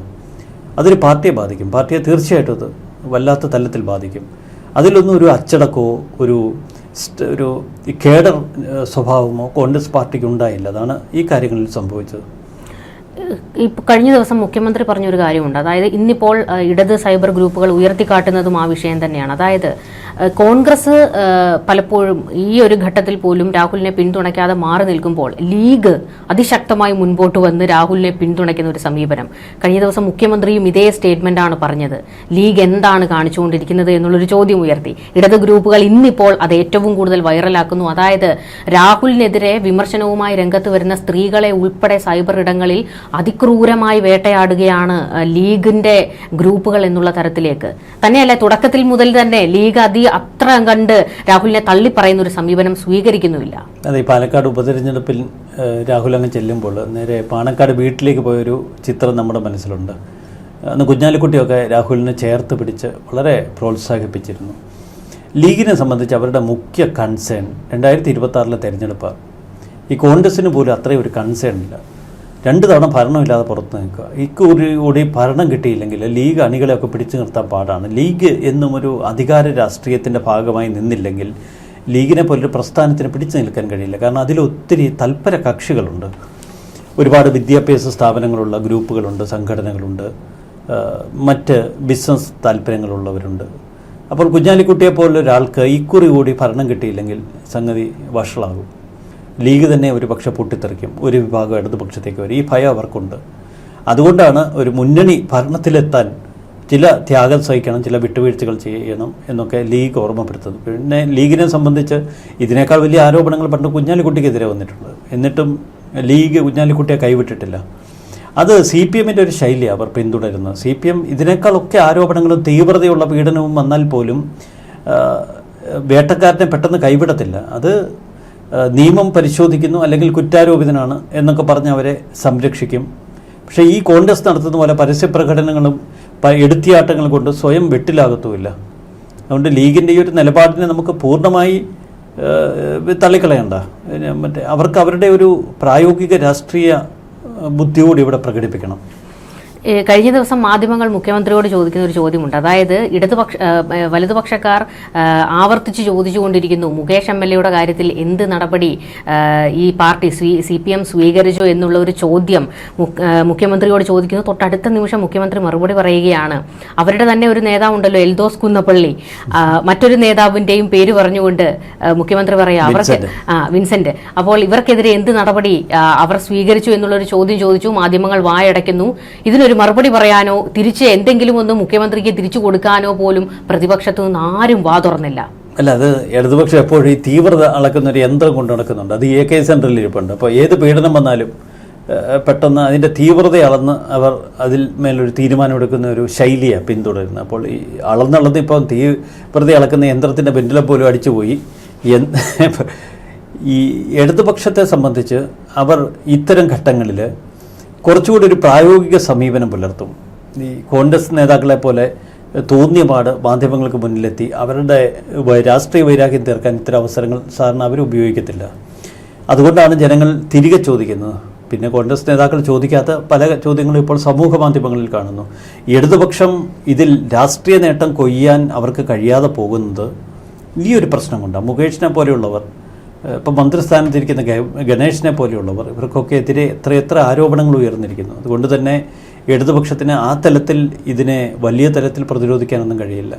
അതൊരു പാർട്ടിയെ ബാധിക്കും. പാർട്ടിയെ തീർച്ചയായിട്ടും അത് വല്ലാത്ത തലത്തിൽ ബാധിക്കും. അതിലൊന്നും ഒരു അച്ചടക്കമോ ഒരു ഒരു കേഡർ സ്വഭാവമോ കോൺഗ്രസ് പാർട്ടിക്ക് ഉണ്ടായില്ല. അതാണ് ഈ കാര്യങ്ങളിൽ സംഭവിച്ചത്. ഇപ്പൊ കഴിഞ്ഞ ദിവസം മുഖ്യമന്ത്രി പറഞ്ഞൊരു കാര്യമുണ്ട്. അതായത് ഇന്നിപ്പോൾ ഇടത് സൈബർ ഗ്രൂപ്പുകൾ ഉയർത്തിക്കാട്ടുന്നതും ആ വിഷയം തന്നെയാണ്. അതായത് കോൺഗ്രസ് പലപ്പോഴും ഈ ഒരു ഘട്ടത്തിൽ പോലും രാഹുലിനെ പിന്തുണയ്ക്കാതെ മാറി നിൽക്കുമ്പോൾ ലീഗ് അതിശക്തമായി മുൻപോട്ട് വന്ന് രാഹുലിനെ പിന്തുണയ്ക്കുന്ന ഒരു സമീപനം. കഴിഞ്ഞ ദിവസം മുഖ്യമന്ത്രിയും ഇതേ ആണ് പറഞ്ഞത്. ലീഗ് എന്താണ് കാണിച്ചുകൊണ്ടിരിക്കുന്നത് എന്നുള്ളൊരു ചോദ്യം ഉയർത്തി. ഇടത് ഗ്രൂപ്പുകൾ ഇന്നിപ്പോൾ അത് ഏറ്റവും കൂടുതൽ വൈറലാക്കുന്നു. അതായത് രാഹുലിനെതിരെ വിമർശനവുമായി രംഗത്ത് വരുന്ന സ്ത്രീകളെ ഉൾപ്പെടെ സൈബർ ഇടങ്ങളിൽ അതിക്രൂരമായി വേട്ടയാടുകയാണ് ലീഗിന്റെ ഗ്രൂപ്പുകൾ എന്നുള്ള തരത്തിലേക്ക്. തന്നെയല്ല തുടക്കത്തിൽ മുതൽ തന്നെ ലീഗ് അതി അത്ര കണ്ട് രാഹുലിനെ തള്ളി പറയുന്ന ഒരു സമീപനം സ്വീകരിക്കുന്നുമില്ല. അതെ പാലക്കാട് ഉപതെരഞ്ഞെടുപ്പിൽ രാഹുൽ അങ്ങ് ചെല്ലുമ്പോൾ നേരെ പാണക്കാട് വീട്ടിലേക്ക് പോയൊരു ചിത്രം നമ്മുടെ മനസ്സിലുണ്ട്. അന്ന് കുഞ്ഞാലിക്കുട്ടിയൊക്കെ രാഹുലിനെ ചേർത്ത് പിടിച്ച് വളരെ പ്രോത്സാഹിപ്പിച്ചിരുന്നു. ലീഗിനെ സംബന്ധിച്ച് അവരുടെ മുഖ്യ കൺസേൺ രണ്ടായിരത്തി ഇരുപത്തി ആറിലെ ഈ കോൺഗ്രസിന് പോലും അത്രയും ഒരു കൺസേൺ ഇല്ല. രണ്ട് തവണ ഭരണമില്ലാതെ പുറത്ത് നിൽക്കുക. ഇക്കുറി കൂടി ഭരണം കിട്ടിയില്ലെങ്കിൽ ലീഗ് അണികളെയൊക്കെ പിടിച്ചു നിർത്താൻ പാടാണ്. ലീഗ് എന്നും ഒരു അധികാര രാഷ്ട്രീയത്തിന്റെ ഭാഗമായി നിന്നില്ലെങ്കിൽ ലീഗിനെ പോലൊരു പ്രസ്ഥാനത്തിന് പിടിച്ചു നിൽക്കാൻ കഴിയില്ല. കാരണം അതിലൊത്തിരി തൽപര കക്ഷികളുണ്ട്. ഒരുപാട് വിദ്യാഭ്യാസ സ്ഥാപനങ്ങളുള്ള ഗ്രൂപ്പുകളുണ്ട് സംഘടനകളുണ്ട്. മറ്റ് ബിസിനസ് താല്പര്യങ്ങളുള്ളവരുണ്ട് അപ്പോൾ കുഞ്ഞാലിക്കുട്ടിയെ പോലുള്ള ഒരാൾക്ക് ഇക്കുറി കൂടി ഭരണം കിട്ടിയില്ലെങ്കിൽ സംഗതി വഷളാകും. ലീഗ് തന്നെ ഒരു പക്ഷെ പൊട്ടിത്തെറിക്കും. ഒരു വിഭാഗം ഇടതുപക്ഷത്തേക്ക് വരും. ഈ ഭയം അവർക്കുണ്ട്. അതുകൊണ്ടാണ് ഒരു മുന്നണി ഭരണത്തിലെത്താൻ ചില ത്യാഗം സഹിക്കണം ചില വിട്ടുവീഴ്ചകൾ ചെയ്യണം എന്നൊക്കെ ലീഗ് ഓർമ്മപ്പെടുത്തുന്നത്. പിന്നെ ലീഗിനെ സംബന്ധിച്ച് ഇതിനേക്കാൾ വലിയ ആരോപണങ്ങൾ പണ്ട് കുഞ്ഞാലിക്കുട്ടിക്കെതിരെ വന്നിട്ടുണ്ട്. എന്നിട്ടും ലീഗ് കുഞ്ഞാലിക്കുട്ടിയെ കൈവിട്ടിട്ടില്ല. അത് സി പി എമ്മിന്റെ ഒരു ശൈലിയാണ് അവർ പിന്തുടരുന്നത്. സി പി എം ഇതിനേക്കാളൊക്കെ ആരോപണങ്ങളും തീവ്രതയുള്ള പീഡനവും വന്നാൽ പോലും വേട്ടക്കാരനെ പെട്ടെന്ന് കൈവിടത്തില്ല. അത് നിയമം പരിശോധിക്കുന്നു അല്ലെങ്കിൽ കുറ്റാരോപിതനാണ് എന്നൊക്കെ പറഞ്ഞ് അവരെ സംരക്ഷിക്കും. പക്ഷേ ഈ കോൺഗ്രസ് നടത്തുന്ന പോലെ പരസ്യ പ്രകടനങ്ങളും പ- എടുത്തിയാട്ടങ്ങളും കൊണ്ട് സ്വയം വെട്ടിലാകത്തുമില്ല. അതുകൊണ്ട് ലീഗിന്റെ ഈ ഒരു നിലപാടിനെ നമുക്ക് പൂർണമായി തള്ളിക്കളയണ്ട. മറ്റേ അവർക്ക് അവരുടെ ഒരു പ്രായോഗിക രാഷ്ട്രീയ ബുദ്ധിയോട് ഇവിടെ പ്രകടിപ്പിക്കണം. കഴിഞ്ഞ ദിവസം മാധ്യമങ്ങൾ മുഖ്യമന്ത്രിയോട് ചോദിക്കുന്ന ഒരു ചോദ്യമുണ്ട്. അതായത് ഇടതുപക്ഷ വലതുപക്ഷക്കാർ ആവർത്തിച്ച് ചോദിച്ചുകൊണ്ടിരിക്കുന്നു മുകേഷ് എം എൽ എയുടെ കാര്യത്തിൽ എന്ത് നടപടി ഈ പാർട്ടി സി പി എം സ്വീകരിച്ചോ എന്നുള്ള ഒരു ചോദ്യം മുഖ്യമന്ത്രിയോട് ചോദിക്കുന്നു. തൊട്ടടുത്ത നിമിഷം മുഖ്യമന്ത്രി മറുപടി പറയുകയാണ്. അവരുടെ തന്നെ ഒരു നേതാവുണ്ടല്ലോ എൽദോസ് കുന്നപ്പള്ളി. മറ്റൊരു നേതാവിന്റെയും പേര് പറഞ്ഞുകൊണ്ട് മുഖ്യമന്ത്രി പറയാം അവർക്ക് വിൻസെന്റ്. അപ്പോൾ ഇവർക്കെതിരെ എന്ത് നടപടി അവർ സ്വീകരിച്ചു എന്നുള്ളൊരു ചോദ്യം ചോദിച്ചു മാധ്യമങ്ങൾ വായടയ്ക്കുന്നു. ഇതിനൊരു മറുപടി പറയാനോ തിരിച്ച് എന്തെങ്കിലും ഒന്ന് മുഖ്യമന്ത്രിക്ക് തിരിച്ചു കൊടുക്കാനോ പോലും പ്രതിപക്ഷത്തു നിന്ന് ആരും വാ തുറന്നില്ല. അല്ല അത് ഇടതുപക്ഷം എപ്പോഴും ഈ തീവ്രത അളക്കുന്ന ഒരു യന്ത്രം കൊണ്ട് നടക്കുന്നുണ്ട്. അത് എ കെ സെന്ററിൽ ഇരിപ്പുണ്ട്. അപ്പോൾ ഏത് പീഡനം വന്നാലും പെട്ടെന്ന് അതിന്റെ തീവ്രത അളന്ന് അവർ അതിൽ മേലൊരു തീരുമാനമെടുക്കുന്ന ഒരു ശൈലിയാണ് പിന്തുടരുന്നത്. അപ്പോൾ ഈ അളന്നളന്ന് ഇപ്പം തീവ്രത അളക്കുന്ന യന്ത്രത്തിന്റെ ബെൻഡിലെ പോലും അടിച്ചുപോയി. പോയി ഈ ഇടതുപക്ഷത്തെ സംബന്ധിച്ച് അവർ ഇത്തരം ഘട്ടങ്ങളിൽ കുറച്ചുകൂടി ഒരു പ്രായോഗിക സമീപനം പുലർത്തും. ഈ കോൺഗ്രസ് നേതാക്കളെ പോലെ തോന്നിയ പാട് മാധ്യമങ്ങൾക്ക് മുന്നിലെത്തി. അവരുടെ രാഷ്ട്രീയ വൈരാഗ്യം തീർക്കാൻ ഇത്തരം അവസരങ്ങൾ സാറിന് അവർ ഉപയോഗിക്കത്തില്ല. അതുകൊണ്ടാണ് ജനങ്ങൾ തിരികെ ചോദിക്കുന്നത്. പിന്നെ കോൺഗ്രസ് നേതാക്കൾ ചോദിക്കാത്ത പല ചോദ്യങ്ങളും ഇപ്പോൾ സമൂഹ മാധ്യമങ്ങളിൽ കാണുന്നു. ഇടതുപക്ഷം ഇതിൽ രാഷ്ട്രീയ നേട്ടം കൊയ്യാൻ അവർക്ക് കഴിയാതെ പോകുന്നത് ഈ ഒരു പ്രശ്നം കൊണ്ടാണ്. മുകേഷിനെ പോലെയുള്ളവർ ഇപ്പം മന്ത്രിസ്ഥാനത്തിരിക്കുന്ന ഗണേഷിനെ പോലെയുള്ളവർ ഇവർക്കൊക്കെ എതിരെ എത്ര എത്ര ആരോപണങ്ങൾ ഉയർന്നിരിക്കുന്നു. അതുകൊണ്ട് തന്നെ ഇടതുപക്ഷത്തിന് ആ തലത്തിൽ ഇതിനെ വലിയ തലത്തിൽ പ്രതിരോധിക്കാനൊന്നും കഴിയില്ല.